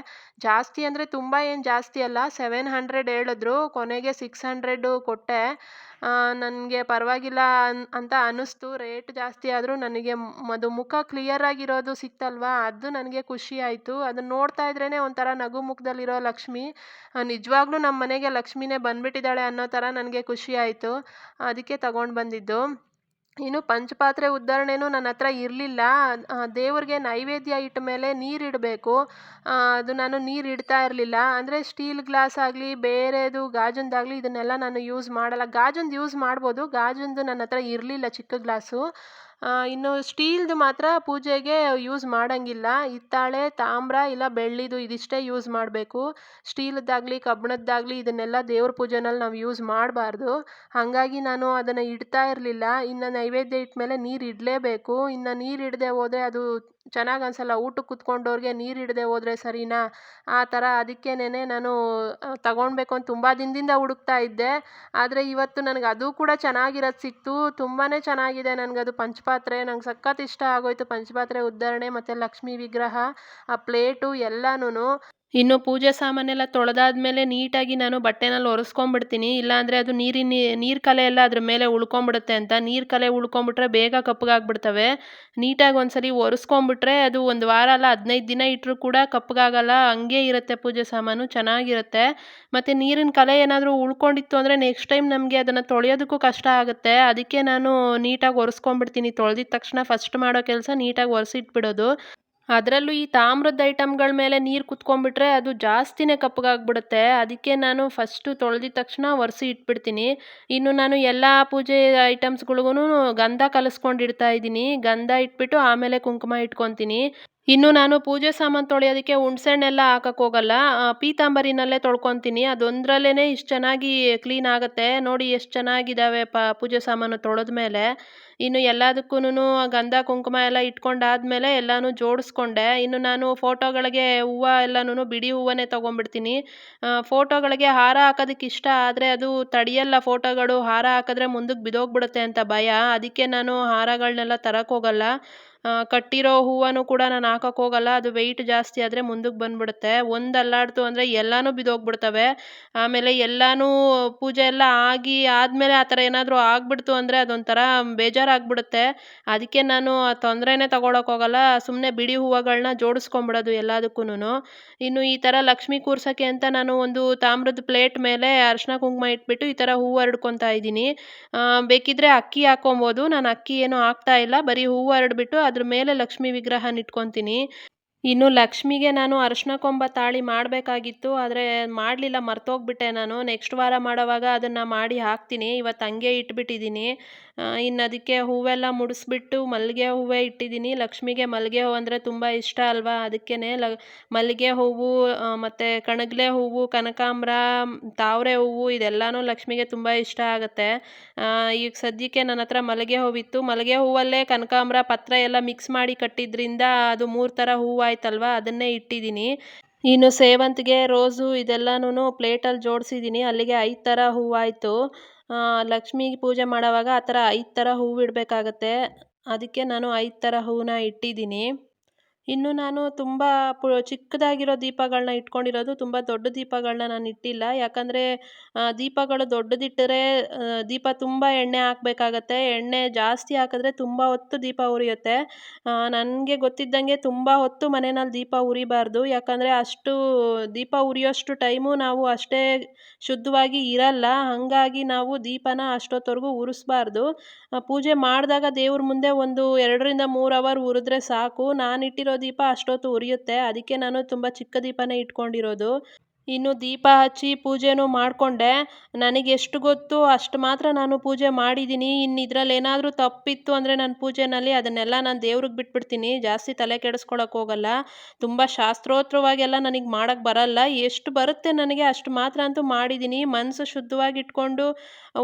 ಜಾಸ್ತಿ ಅಂದರೆ ತುಂಬ ಏನು ಜಾಸ್ತಿ ಅಲ್ಲ, ಸೆವೆನ್ ಹಂಡ್ರೆಡ್ ಹೇಳಿದ್ರು. ಕೊನೆಗೆ ಸಿಕ್ಸ್ ಹಂಡ್ರೆಡು ಕೊಟ್ಟೆ. ನನಗೆ ಪರವಾಗಿಲ್ಲ ಅನ್, ಅಂತ ಅನ್ನಿಸ್ತು. ರೇಟ್ ಜಾಸ್ತಿ ಆದರೂ ನನಗೆ ಅದು ಮುಖ ಕ್ಲಿಯರಾಗಿರೋದು ಸಿಕ್ತಲ್ವಾ? ಅದು ನನಗೆ ಖುಷಿ ಆಯಿತು. ಅದನ್ನು ನೋಡ್ತಾ ಇದ್ರೇ ಒಂಥರ ನಗು ಮುಖದಲ್ಲಿರೋ ಲಕ್ಷ್ಮಿ. ನಿಜವಾಗ್ಲೂ ನಮ್ಮ ಮನೆಗೆ ಲಕ್ಷ್ಮಿನೇ ಬಂದುಬಿಟ್ಟಿದ್ದಾಳೆ ಅನ್ನೋ ಥರ ನನಗೆ ಖುಷಿ ಆಯಿತು. ಅದಕ್ಕೆ ತಗೊಂಡು ಬಂದಿದ್ದು. ಇನ್ನು ಪಂಚಪಾತ್ರೆ ಉದಾಹರಣೆನೂ ನನ್ನ ಹತ್ರ ಇರಲಿಲ್ಲ. ದೇವ್ರಿಗೆ ನೈವೇದ್ಯ ಇಟ್ಟ ಮೇಲೆ ನೀರಿಡಬೇಕು ಅದು ನಾನು ನೀರು ಇಡ್ತಾ ಇರಲಿಲ್ಲ. ಅಂದರೆ ಸ್ಟೀಲ್ ಗ್ಲಾಸ್ ಆಗಲಿ, ಬೇರೆದು ಗಾಜಿಂದಾಗಲಿ ಇದನ್ನೆಲ್ಲ ನಾನು ಯೂಸ್ ಮಾಡಲ್ಲ. ಗಾಜಿಂದು ಯೂಸ್ ಮಾಡ್ಬೋದು. ಗಾಜಿಂದು ನನ್ನ ಹತ್ರ ಇರಲಿಲ್ಲ ಚಿಕ್ಕ ಗ್ಲಾಸು ಇನ್ನು ಸ್ಟೀಲ್ದು ಮಾತ್ರ ಪೂಜೆಗೆ ಯೂಸ್ ಮಾಡೋಂಗಿಲ್ಲ. ಹಿತ್ತಾಳೆ, ತಾಮ್ರ ಇಲ್ಲ ಬೆಳ್ಳಿದು ಇದಿಷ್ಟೇ ಯೂಸ್ ಮಾಡಬೇಕು. ಸ್ಟೀಲ್ದಾಗಲಿ ಕಬ್ಬಿಣದ್ದಾಗಲಿ ಇದನ್ನೆಲ್ಲ ದೇವ್ರ ಪೂಜೆನಲ್ಲಿ ನಾವು ಯೂಸ್ ಮಾಡಬಾರ್ದು. ಹಾಗಾಗಿ ನಾನು ಅದನ್ನು ಇಡ್ತಾ ಇರಲಿಲ್ಲ. ಇನ್ನು ನೈವೇದ್ಯ ಇಟ್ಟ ನೀರು ಇಡಲೇಬೇಕು. ಇನ್ನು ನೀರು ಇಡದೆ ಹೋದರೆ ಅದು ಚೆನ್ನಾಗಿ ಅನಿಸಲ್ಲ. ಊಟಕ್ಕೆ ಕುತ್ಕೊಂಡವ್ರಿಗೆ ನೀರು ಇಡದೆ ಹೋದರೆ ಸರಿನಾ? ಆ ಥರ ಅದಕ್ಕೇನೆ ನಾನು ತಗೊಳ್ಬೇಕು ಅಂತ ತುಂಬ ದಿನದಿಂದ ಹುಡುಕ್ತಾ ಇದ್ದೆ. ಆದರೆ ಇವತ್ತು ನನಗೆ ಅದು ಕೂಡ ಚೆನ್ನಾಗಿರೋದು ಸಿಕ್ತು. ತುಂಬಾ ಚೆನ್ನಾಗಿದೆ ನನಗದು ಪಂಚಪಾತ್ರೆ. ನಂಗೆ ಸಖತ್ ಇಷ್ಟ ಆಗೋಯ್ತು ಪಂಚಪಾತ್ರೆ ಉದ್ಧರಣೆ ಮತ್ತು ಲಕ್ಷ್ಮೀ ವಿಗ್ರಹ, ಆ ಪ್ಲೇಟು ಎಲ್ಲನೂ ಇನ್ನು ಪೂಜೆ ಸಾಮಾನೆಲ್ಲ ತೊಳೆದಾದ್ಮೇಲೆ ನೀಟಾಗಿ ನಾನು ಬಟ್ಟೆನಲ್ಲಿ ಒರೆಸ್ಕೊಂಬಿಡ್ತೀನಿ ಇಲ್ಲಾಂದರೆ ಅದು ನೀರಿನ ನೀರು ಕಲೆ ಎಲ್ಲ ಅದ್ರ ಮೇಲೆ ಉಳ್ಕೊಂಬಿಡುತ್ತೆ ಅಂತ. ನೀರು ಕಲೆ ಉಳ್ಕೊಂಬಿಟ್ರೆ ಬೇಗ ಕಪ್ಪಗಾಗ್ಬಿಡ್ತವೆ. ನೀಟಾಗಿ ಒಂದ್ಸರಿ ಒರೆಸ್ಕೊಂಬಿಟ್ರೆ ಅದು ಒಂದು ವಾರ ಅಲ್ಲ, ಹದಿನೈದು ದಿನ ಇಟ್ಟರೂ ಕೂಡ ಕಪ್ಪಗಾಗಲ್ಲ. ಹಂಗೆ ಇರುತ್ತೆ ಪೂಜೆ ಸಾಮಾನು, ಚೆನ್ನಾಗಿರುತ್ತೆ. ಮತ್ತು ನೀರಿನ ಕಲೆ ಏನಾದರೂ ಉಳ್ಕೊಂಡಿತ್ತು ಅಂದರೆ ನೆಕ್ಸ್ಟ್ ಟೈಮ್ ನಮಗೆ ಅದನ್ನು ತೊಳೆಯೋದಕ್ಕೂ ಕಷ್ಟ ಆಗುತ್ತೆ. ಅದಕ್ಕೆ ನಾನು ನೀಟಾಗಿ ಒರೆಸ್ಕೊಂಬಿಡ್ತೀನಿ ತೊಳೆದಿದ ತಕ್ಷಣ ಫಸ್ಟ್ ಮಾಡೋ ಕೆಲಸ ನೀಟಾಗಿ ಒರೆಸಿಟ್ಬಿಡೋದು. ಅದರಲ್ಲೂ ಈ ತಾಮ್ರದ ಐಟಮ್ಗಳ ಮೇಲೆ ನೀರು ಕುತ್ಕೊಂಡ್ಬಿಟ್ರೆ ಅದು ಜಾಸ್ತಿನೇ ಕಪ್ಪಗಾಗ್ಬಿಡುತ್ತೆ. ಅದಕ್ಕೆ ನಾನು ಫಸ್ಟು ತೊಳೆದಿದ ತಕ್ಷಣ ಒರೆಸಿ ಇಟ್ಬಿಡ್ತೀನಿ. ಇನ್ನು ನಾನು ಎಲ್ಲ ಪೂಜೆ ಐಟಮ್ಸ್ಗಳಿಗೂ ಗಂಧ ಕಲಸ್ಕೊಂಡು ಇಡ್ತಾ ಇದ್ದೀನಿ. ಗಂಧ ಇಟ್ಬಿಟ್ಟು ಆಮೇಲೆ ಕುಂಕುಮ ಇಟ್ಕೊತೀನಿ. ಇನ್ನು ನಾನು ಪೂಜೆ ಸಾಮಾನು ತೊಳೆಯೋದಕ್ಕೆ ಹುಣ್ಸೆಹಣ್ಣೆಲ್ಲ ಹಾಕಕ್ಕೆ ಹೋಗಲ್ಲ. ಪೀತಾಂಬರಿನಲ್ಲೇ ತೊಳ್ಕೊತೀನಿ. ಅದೊಂದರಲ್ಲೇ ಇಷ್ಟು ಚೆನ್ನಾಗಿ ಕ್ಲೀನ್ ಆಗುತ್ತೆ. ನೋಡಿ ಎಷ್ಟು ಚೆನ್ನಾಗಿದ್ದಾವೆ ಪ, ಪೂಜೆ ಸಾಮಾನು ತೊಳೆದ ಮೇಲೆ ಇನ್ನು ಎಲ್ಲದಕ್ಕೂ ಗಂಧ, ಕುಂಕುಮ ಎಲ್ಲ ಇಟ್ಕೊಂಡಾದ್ಮೇಲೆ ಎಲ್ಲನೂ ಜೋಡಿಸ್ಕೊಂಡೆ. ಇನ್ನು ನಾನು ಫೋಟೋಗಳಿಗೆ ಹೂವು ಎಲ್ಲನೂ ಬಿಡಿ ಹೂವನ್ನೇ ತೊಗೊಂಡ್ಬಿಡ್ತೀನಿ. ಫೋಟೋಗಳಿಗೆ ಹಾರ ಹಾಕೋದಕ್ಕೆ ಇಷ್ಟ ಆದರೆ ಅದು ತಡೆಯಲ್ಲ. ಫೋಟೋಗಳು ಹಾರ ಹಾಕಿದ್ರೆ ಮುಂದಕ್ಕೆ ಬಿದೋಗ್ಬಿಡುತ್ತೆ ಅಂತ ಭಯ. ಅದಕ್ಕೆ ನಾನು ಹಾರಗಳನ್ನೆಲ್ಲ ತರಕ್ಕೆ ಹೋಗಲ್ಲ. ಕಟ್ಟಿರೋ ಹೂವನ್ನು ಕೂಡ ನಾನು ಹಾಕಕ್ಕೆ ಹೋಗಲ್ಲ, ಅದು ವೆಯ್ಟ್ ಜಾಸ್ತಿ ಆದರೆ ಮುಂದಕ್ಕೆ ಬಂದ್ಬಿಡುತ್ತೆ. ಒಂದು ಅಲ್ಲಾಡ್ತು ಅಂದರೆ ಎಲ್ಲನೂ ಬಿದ್ದೋಗ್ಬಿಡ್ತವೆ ಆಮೇಲೆ ಎಲ್ಲನೂ ಪೂಜೆ ಎಲ್ಲ ಆಗಿ ಆದಮೇಲೆ ಆ ಥರ ಏನಾದರೂ ಆಗಿಬಿಡ್ತು ಅಂದರೆ ಅದೊಂಥರ ಬೇಜಾರಾಗ್ಬಿಡುತ್ತೆ. ಅದಕ್ಕೆ ನಾನು ತೊಂದರೆನೇ ಹೋಗಲ್ಲ ಸುಮ್ಮನೆ ಬಿಡಿ ಹೂವುಗಳನ್ನ ಜೋಡಿಸ್ಕೊಂಬಿಡೋದು ಎಲ್ಲದಕ್ಕೂ ಇನ್ನು ಈ ಥರ ಲಕ್ಷ್ಮಿ ಕೂರ್ಸೋಕ್ಕೆ ಅಂತ ನಾನು ಒಂದು ತಾಮ್ರದ ಪ್ಲೇಟ್ ಮೇಲೆ ಅರಿಶಿನ ಕುಂಕುಮ ಇಟ್ಬಿಟ್ಟು ಈ ಥರ ಹೂವು ಹರಡ್ಕೊತಾ ಇದ್ದೀನಿ. ಬೇಕಿದ್ರೆ ಅಕ್ಕಿ ಹಾಕೊಬೋದು ನಾನು ಅಕ್ಕಿ ಏನೂ ಹಾಕ್ತಾ ಇಲ್ಲ. ಬರೀ ಹೂವು ಹರಡ್ಬಿಟ್ಟು ಅದ್ರ ಮೇಲೆ ಲಕ್ಷ್ಮಿ ವಿಗ್ರಹನ ಇಟ್ಕೊತೀನಿ. ಇನ್ನು ಲಕ್ಷ್ಮಿಗೆ ನಾನು ಅರಿಶಿನ ಕೊಂಬ ತಾಳಿ ಮಾಡಬೇಕಾಗಿತ್ತು, ಆದರೆ ಮಾಡಲಿಲ್ಲ, ಮರ್ತೋಗ್ಬಿಟ್ಟೆ ನಾನು. ನೆಕ್ಸ್ಟ್ ವಾರ ಮಾಡೋವಾಗ ಅದನ್ನು ಮಾಡಿ ಹಾಕ್ತೀನಿ. ಇವತ್ತು ಹಂಗೆ ಇಟ್ಬಿಟ್ಟಿದ್ದೀನಿ ಇನ್ನು ಅದಕ್ಕೆ ಹೂವೆಲ್ಲ ಮುಡಿಸ್ಬಿಟ್ಟು ಮಲ್ಲಿಗೆ ಹೂವೇ ಇಟ್ಟಿದ್ದೀನಿ ಲಕ್ಷ್ಮಿಗೆ ಮಲ್ಲಿಗೆ ಹೂವು ಅಂದರೆ ತುಂಬ ಇಷ್ಟ ಅಲ್ವಾ? ಅದಕ್ಕೇ ಲ, ಮಲ್ಲಿಗೆ ಹೂವು ಮತ್ತು ಕಣಗಲೆ ಹೂವು, ಕನಕಾಂಬರ, ತಾವರೆ ಹೂವು, ಇದೆಲ್ಲನೂ ಲಕ್ಷ್ಮಿಗೆ ತುಂಬ ಇಷ್ಟ ಆಗುತ್ತೆ. ಈಗ ಸದ್ಯಕ್ಕೆ ನನ್ನ ಹತ್ರ ಮಲ್ಲಿಗೆ ಹೂವಿತ್ತು. ಮಲ್ಲಿಗೆ ಹೂವಲ್ಲೇ ಕನಕಾಂಬರ, ಪತ್ರ ಎಲ್ಲ ಮಿಕ್ಸ್ ಮಾಡಿ ಕಟ್ಟಿದ್ರಿಂದ ಅದು ಮೂರು ಥರ ಹೂವು ಆಯ್ತಲ್ವ? ಅದನ್ನೇ ಇಟ್ಟಿದ್ದೀನಿ. ಇನ್ನು ಸೇವಂತಿಗೆ, ರೋಸು ಇದೆಲ್ಲನೂ ಪ್ಲೇಟಲ್ಲಿ ಜೋಡಿಸಿದ್ದೀನಿ. ಅಲ್ಲಿಗೆ ಐದು ಥರ ಹೂವಾಯಿತು. ಲಕ್ಷ್ಮೀ ಪೂಜೆ ಮಾಡೋವಾಗ ಆ ಥರ ಐದು ಥರ ಹೂವು ಇಡಬೇಕಾಗತ್ತೆ. ಅದಕ್ಕೆ ನಾನು ಐದು ಥರ ಹೂವನ್ನ ಇಟ್ಟಿದ್ದೀನಿ. ಇನ್ನು ನಾನು ತುಂಬ ಪು, ಚಿಕ್ಕದಾಗಿರೋ ದೀಪಗಳನ್ನ ಇಟ್ಕೊಂಡಿರೋದು ತುಂಬ ದೊಡ್ಡ ದೀಪಗಳನ್ನ ನಾನು ಇಟ್ಟಿಲ್ಲ. ಯಾಕಂದರೆ ದೀಪಗಳು ದೊಡ್ಡದಿಟ್ಟರೆ ದೀಪ ತುಂಬ ಎಣ್ಣೆ ಹಾಕ್ಬೇಕಾಗತ್ತೆ. ಎಣ್ಣೆ ಜಾಸ್ತಿ ಹಾಕಿದ್ರೆ ತುಂಬ ಹೊತ್ತು ದೀಪ ಉರಿಯುತ್ತೆ. ನನಗೆ ಗೊತ್ತಿದ್ದಂಗೆ ತುಂಬ ಹೊತ್ತು ಮನೆಯಲ್ಲಿ ದೀಪ ಉರಿಬಾರ್ದು. ಯಾಕಂದರೆ, ಅಷ್ಟು ದೀಪ ಉರಿಯೋಷ್ಟು ಟೈಮು ನಾವು ಅಷ್ಟೇ ಶುದ್ಧವಾಗಿ ಇರಲ್ಲ. ಹಾಗಾಗಿ ನಾವು ದೀಪನ ಅಷ್ಟೊತ್ತವರೆಗೂ ಉರಿಸ್ಬಾರ್ದು. ಪೂಜೆ ಮಾಡಿದಾಗ ದೇವ್ರ ಮುಂದೆ ಒಂದು ಎರಡರಿಂದ ಮೂರು ಅವರ್ ಉರಿದ್ರೆ ಸಾಕು. ನಾನು ಇಟ್ಟಿರೋ ದೀಪ ಅಷ್ಟೊತ್ತು ಉರಿಯುತ್ತೆ. ಅದಕ್ಕೆ ನಾನು ತುಂಬ ಚಿಕ್ಕ ದೀಪನೇ ಇಟ್ಕೊಂಡಿರೋದು. ಇನ್ನು ದೀಪ ಹಚ್ಚಿ ಪೂಜೆನೂ ಮಾಡಿಕೊಂಡೆ. ನನಗೆ ಎಷ್ಟು ಗೊತ್ತು ಅಷ್ಟು ಮಾತ್ರ ನಾನು ಪೂಜೆ ಮಾಡಿದ್ದೀನಿ. ಇನ್ನು ಇದರಲ್ಲಿ ಏನಾದರೂ ತಪ್ಪಿತ್ತು ಅಂದರೆ ನನ್ನ ಪೂಜೆನಲ್ಲಿ ಅದನ್ನೆಲ್ಲ ನಾನು ದೇವ್ರಿಗೆ ಬಿಟ್ಬಿಡ್ತೀನಿ. ಜಾಸ್ತಿ ತಲೆ ಕೆಡಿಸ್ಕೊಳಕ್ಕೆ ಹೋಗಲ್ಲ. ತುಂಬ ಶಾಸ್ತ್ರೋತ್ರವಾಗೆಲ್ಲ ನನಗೆ ಮಾಡೋಕ್ಕೆ ಬರಲ್ಲ. ಎಷ್ಟು ಬರುತ್ತೆ ನನಗೆ ಅಷ್ಟು ಮಾತ್ರ ಅಂತೂ ಮಾಡಿದ್ದೀನಿ. ಮನಸ್ಸು ಶುದ್ಧವಾಗಿ ಇಟ್ಕೊಂಡು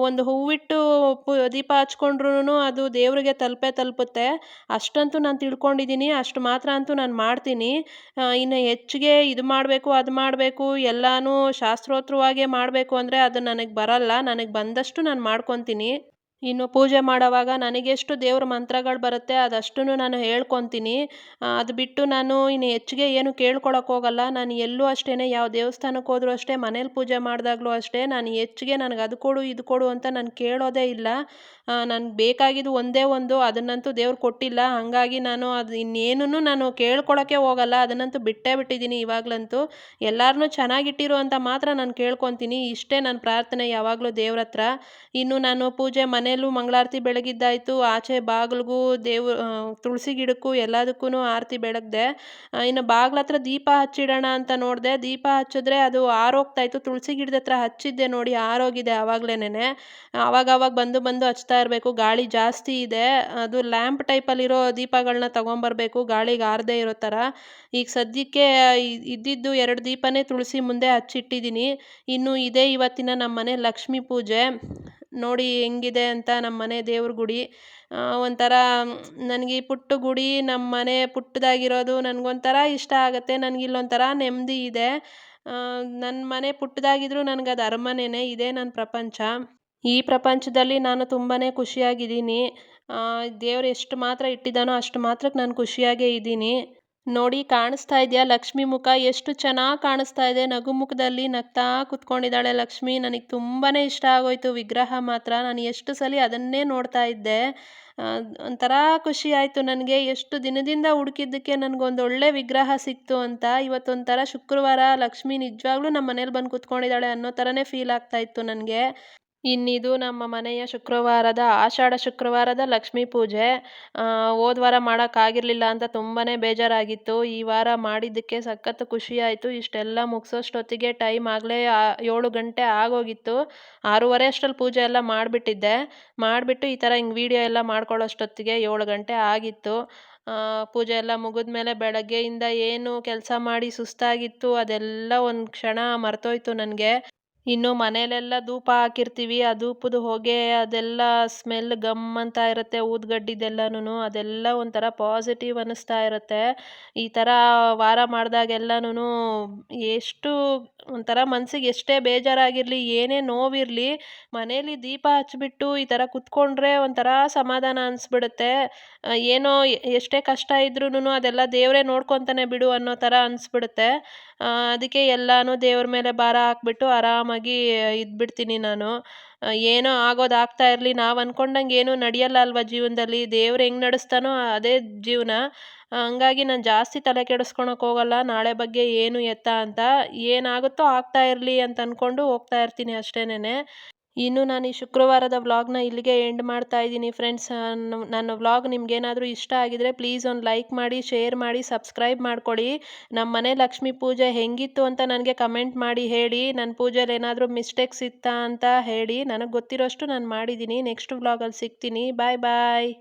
ಒಂದು ಹೂವಿಟ್ಟು ದೀಪ ಹಚ್ಕೊಂಡ್ರೂ ಅದು ದೇವರಿಗೆ ತಲುಪೇ ತಲುಪುತ್ತೆ. ಅಷ್ಟಂತೂ ನಾನು ತಿಳ್ಕೊಂಡಿದ್ದೀನಿ. ಅಷ್ಟು ಮಾತ್ರ ಅಂತೂ ನಾನು ಮಾಡ್ತೀನಿ. ಇನ್ನು ಹೆಚ್ಚಿಗೆ ಇದು ಮಾಡಬೇಕು, ಅದು ಮಾಡಬೇಕು ಎಲ್ಲನೂ ಶಾಸ್ತ್ರೋತ್ರವಾಗೇ ಮಾಡಬೇಕು ಅಂದರೆ ಅದು ನನಗೆ ಬರಲ್ಲ, ನನಗೆ ಬಂದಷ್ಟು ನಾನು ಮಾಡ್ಕೊತೀನಿ. ಇನ್ನು ಪೂಜೆ ಮಾಡೋವಾಗ ನನಗೆಷ್ಟು ದೇವ್ರ ಮಂತ್ರಗಳು ಬರುತ್ತೆ ಅದಷ್ಟನ್ನು ನಾನು ಹೇಳ್ಕೊತೀನಿ. ಅದು ಬಿಟ್ಟು ನಾನು ಇನ್ನು ಹೆಚ್ಚಿಗೆ ಏನು ಕೇಳ್ಕೊಳಕ್ಕೆ ಹೋಗಲ್ಲ. ನಾನು ಎಲ್ಲೂ ಅಷ್ಟೇ ಯಾವ ದೇವಸ್ಥಾನಕ್ಕೆ ಹೋದರೂ ಅಷ್ಟೇ, ಮನೇಲಿ ಪೂಜೆ ಮಾಡಿದಾಗ್ಲೂ ಅಷ್ಟೇ, ನಾನು ಹೆಚ್ಚಿಗೆ ನನಗೆ ಅದು ಕೊಡು, ಇದು ಕೊಡು ಅಂತ ನಾನು ಕೇಳೋದೇ ಇಲ್ಲ. ನನಗೆ ಬೇಕಾಗಿದ್ದು ಒಂದೇ ಒಂದು, ಅದನ್ನಂತೂ ದೇವ್ರು ಕೊಟ್ಟಿಲ್ಲ. ಹಾಗಾಗಿ ನಾನು ಅದು ಇನ್ನೇನೂ ನಾನು ಕೇಳ್ಕೊಳ್ಳೋಕ್ಕೆ ಹೋಗಲ್ಲ. ಅದನ್ನಂತೂ ಬಿಟ್ಟೇ ಬಿಟ್ಟಿದ್ದೀನಿ ಇವಾಗಲಂತೂ. ಎಲ್ಲರನ್ನೂ ಚೆನ್ನಾಗಿಟ್ಟಿರು ಅಂತ ಮಾತ್ರ ನಾನು ಕೇಳ್ಕೊತೀನಿ. ಇಷ್ಟೇ ನನ್ನ ಪ್ರಾರ್ಥನೆ ಯಾವಾಗಲೂ ದೇವ್ರ ಹತ್ರ. ಇನ್ನು ನಾನು ಪೂಜೆ ಮನೆಯಲ್ಲೂ ಮಂಗಳಾರತಿ ಬೆಳಗಿದ್ದಾಯಿತು. ಆಚೆ ಬಾಗಿಲ್ಗೂ ದೇವ್ ತುಳಸಿ ಗಿಡಕ್ಕೂ ಎಲ್ಲದಕ್ಕೂ ಆರತಿ ಬೆಳಗ್ದೆ. ಇನ್ನು ಬಾಗಿಲ ಹತ್ರ ದೀಪ ಹಚ್ಚಿಡೋಣ ಅಂತ ನೋಡಿದೆ. ದೀಪ ಹಚ್ಚಿದ್ರೆ ಅದು ಆರೋಗ್ತಾಯಿತ್ತು ತುಳಸಿ ಗಿಡದ ಹತ್ರ ಹಚ್ಚಿದ್ದೆ ನೋಡಿ ಆರೋಗಿದೆ ಆವಾಗಲೇನೆ ಆವಾಗ ಆವಾಗ ಬಂದು ಬಂದು ಹಚ್ತಾ ಇರಬೇಕು, ಗಾಳಿ ಜಾಸ್ತಿ ಇದೆ. ಅದು ಲ್ಯಾಂಪ್ ಟೈಪಲ್ಲಿರೋ ದೀಪಗಳನ್ನ ತೊಗೊಂಬರ್ಬೇಕು, ಗಾಳಿಗೆ ಆರದೇ ಇರೋ ಥರ. ಈಗ ಸದ್ಯಕ್ಕೆ ಇದ್ದಿದ್ದು ಎರಡು ದೀಪನೇ ತುಳಸಿ ಮುಂದೆ ಹಚ್ಚಿಟ್ಟಿದ್ದೀನಿ. ಇನ್ನು ಇದೇ ಇವತ್ತಿನ ನಮ್ಮ ಮನೆ ಲಕ್ಷ್ಮೀ ಪೂಜೆ. ನೋಡಿ ಹೆಂಗಿದೆ ಅಂತ ನಮ್ಮ ಮನೆ ದೇವ್ರ ಗುಡಿ. ಒಂಥರ ನನಗೆ ಈ ಪುಟ್ಟ ಗುಡಿ ನಮ್ಮ ಮನೆ ಪುಟ್ಟದಾಗಿರೋದು ನನಗೊಂಥರ ಇಷ್ಟ ಆಗುತ್ತೆ. ನನಗೆ ಇಲ್ಲೊಂಥರ ನೆಮ್ಮದಿ ಇದೆ. ನನ್ನ ಮನೆ ಪುಟ್ಟದಾಗಿದ್ರೂ ಅದು ಅರಮನೆನೇ. ಇದೇ ನನ್ನ ಪ್ರಪಂಚ. ಈ ಪ್ರಪಂಚದಲ್ಲಿ ನಾನು ತುಂಬಾ ಖುಷಿಯಾಗಿದ್ದೀನಿ. ದೇವ್ರು ಎಷ್ಟು ಮಾತ್ರ ಇಟ್ಟಿದ್ದಾನೋ ಅಷ್ಟು ಮಾತ್ರಕ್ಕೆ ನಾನು ಖುಷಿಯಾಗೇ ಇದ್ದೀನಿ. ನೋಡಿ, ಕಾಣಿಸ್ತಾ ಇದೆಯಾ ಲಕ್ಷ್ಮಿ ಮುಖ? ಎಷ್ಟು ಚೆನ್ನಾಗಿ ಕಾಣಿಸ್ತಾ ಇದೆ. ನಗು ಮುಖದಲ್ಲಿ ನಗ್ತಾ ಕುತ್ಕೊಂಡಿದ್ದಾಳೆ ಲಕ್ಷ್ಮಿ. ನನಗೆ ತುಂಬಾ ಇಷ್ಟ ಆಗೋಯ್ತು. ವಿಗ್ರಹ ಮಾತ್ರ. ನಾನು ಎಷ್ಟು ಸಲ ಅದನ್ನೇ ನೋಡ್ತಾ ಇದ್ದೆ. ಒಂಥರ ಖುಷಿ ಆಯಿತು ನನಗೆ. ಎಷ್ಟು ದಿನದಿಂದ ಹುಡುಕಿದ್ದಕ್ಕೆ ನನಗೊಂದು ಒಳ್ಳೆ ವಿಗ್ರಹ ಸಿಕ್ತು ಅಂತ. ಇವತ್ತೊಂಥರ ಶುಕ್ರವಾರ ಲಕ್ಷ್ಮಿ ನಿಜವಾಗ್ಲೂ ನಮ್ಮ ಮನೇಲಿ ಬಂದು ಕುತ್ಕೊಂಡಿದ್ದಾಳೆ ಅನ್ನೋ ಥರನೇ ಫೀಲ್ ಆಗ್ತಾ ಇತ್ತು ನನಗೆ. ಇನ್ನಿದು ನಮ್ಮ ಮನೆಯ ಶುಕ್ರವಾರದ, ಆಷಾಢ ಶುಕ್ರವಾರದ ಲಕ್ಷ್ಮೀ ಪೂಜೆ. ಹೋದ ವಾರ ಮಾಡೋಕ್ಕಾಗಿರಲಿಲ್ಲ ಅಂತ ತುಂಬಾ ಬೇಜಾರಾಗಿತ್ತು. ಈ ವಾರ ಮಾಡಿದ್ದಕ್ಕೆ ಸಖತ್ ಖುಷಿ ಆಯಿತು ಇಷ್ಟೆಲ್ಲ ಮುಗಿಸೋಷ್ಟೊತ್ತಿಗೆ ಟೈಮ್ ಆಗಲೇ ಏಳು ಗಂಟೆ ಆಗೋಗಿತ್ತು. ಆರೂವರೆ ಅಷ್ಟರಲ್ಲಿ ಪೂಜೆ ಎಲ್ಲ ಮಾಡಿಬಿಟ್ಟಿದ್ದೆ. ಮಾಡಿಬಿಟ್ಟು ಈ ಥರ ಹಿಂಗೆ ವೀಡಿಯೋ ಎಲ್ಲ ಮಾಡ್ಕೊಳ್ಳೋಷ್ಟೊತ್ತಿಗೆ ಏಳು ಗಂಟೆ ಆಗಿತ್ತು. ಪೂಜೆ ಎಲ್ಲ ಮುಗಿದ್ಮೇಲೆ ಬೆಳಗ್ಗೆಯಿಂದ ಏನು ಕೆಲಸ ಮಾಡಿ ಸುಸ್ತಾಗಿತ್ತು, ಅದೆಲ್ಲ ಒಂದು ಕ್ಷಣ ಮರ್ತೋಯ್ತು ನನಗೆ. ಇನ್ನು ಮನೇಲೆಲ್ಲ ಧೂಪ ಹಾಕಿರ್ತೀವಿ, ಆ ಧೂಪದ ಹೊಗೆ, ಅದೆಲ್ಲ ಸ್ಮೆಲ್ ಗಮ್ ಅಂತ ಇರುತ್ತೆ ಊದ್ಗಡ್ಡಿದೆಲ್ಲನೂ ಅದೆಲ್ಲ ಒಂಥರ ಪಾಸಿಟಿವ್ ಅನ್ನಿಸ್ತಾ ಇರುತ್ತೆ. ಈ ಥರ ವಾರ ಮಾಡಿದಾಗೆಲ್ಲನೂ ಎಷ್ಟು ಒಂಥರ ಮನಸ್ಸಿಗೆ ಎಷ್ಟೇ ಬೇಜಾರಾಗಿರಲಿ, ಏನೇ ನೋವಿರಲಿ, ಮನೇಲಿ ದೀಪ ಹಚ್ಚಿಬಿಟ್ಟು ಈ ಥರ ಕುತ್ಕೊಂಡ್ರೆ ಒಂಥರ ಸಮಾಧಾನ ಅನಿಸ್ಬಿಡುತ್ತೆ. ಏನೋ ಎಷ್ಟೇ ಕಷ್ಟ ಇದ್ರೂ ಅದೆಲ್ಲ ದೇವರೇ ನೋಡ್ಕೊತಾನೆ ಬಿಡು ಅನ್ನೋ ಥರ ಅನಿಸ್ಬಿಡುತ್ತೆ. ಅದಕ್ಕೆ ಎಲ್ಲನೂ ದೇವ್ರ ಮೇಲೆ ಭಾರ ಹಾಕ್ಬಿಟ್ಟು ಆರಾಮಾಗಿ ಇದ್ಬಿಡ್ತೀನಿ ನಾನು. ಏನೋ ಆಗೋದು ಆಗ್ತಾ ಇರಲಿ. ನಾವು ಅಂದ್ಕೊಂಡಂಗೆ ಏನೂ ನಡೆಯಲ್ಲ ಅಲ್ವಾ ಜೀವನದಲ್ಲಿ? ದೇವ್ರು ಹೆಂಗೆ ನಡೆಸ್ತಾನೋ ಅದೇ ಜೀವನ. ಹಂಗಾಗಿ ನಾನು ಜಾಸ್ತಿ ತಲೆ ಕೆಡಿಸ್ಕೊಳಕ್ಕೆ ಹೋಗಲ್ಲ. ನಾಳೆ ಬಗ್ಗೆ ಏನು ಎತ್ತ ಅಂತ. ಏನಾಗುತ್ತೋ ಆಗ್ತಾ ಇರಲಿ ಅಂತ ಅಂದ್ಕೊಂಡು ಹೋಗ್ತಾ ಇರ್ತೀನಿ ಅಷ್ಟೇನೆ ಇನ್ನು ನಾನು ಈ ಶುಕ್ರವಾರದ ವ್ಲಾಗ್ನ ಇಲ್ಲಿಗೆ ಎಂಡ್ ಮಾಡ್ತಾ ಇದ್ದೀನಿ ಫ್ರೆಂಡ್ಸ್ ನನ್ನ ವ್ಲಾಗ್ ನಿಮ್ಗೇನಾದರೂ ಇಷ್ಟ ಆಗಿದ್ರೆ ಪ್ಲೀಸ್ ಒಂದು ಲೈಕ್ ಮಾಡಿ ಶೇರ್ ಮಾಡಿ ಸಬ್ಸ್ಕ್ರೈಬ್ ಮಾಡ್ಕೊಳ್ಳಿ ನಮ್ಮ ಮನೆ ಲಕ್ಷ್ಮಿ ಪೂಜೆ ಹೆಂಗಿತ್ತು ಅಂತ ನನಗೆ ಕಮೆಂಟ್ ಮಾಡಿ, ಹೇಳಿ. ನನ್ನ ಪೂಜೆಲಿ ಏನಾದರೂ ಮಿಸ್ಟೇಕ್ಸ್ ಇತ್ತಾ ಅಂತ ಹೇಳಿ. ನನಗೆ ಗೊತ್ತಿರೋಷ್ಟು ನಾನು ಮಾಡಿದ್ದೀನಿ. ನೆಕ್ಸ್ಟ್ ವ್ಲಾಗಲ್ಲಿ ಸಿಗ್ತೀನಿ. ಬಾಯ್ ಬಾಯ್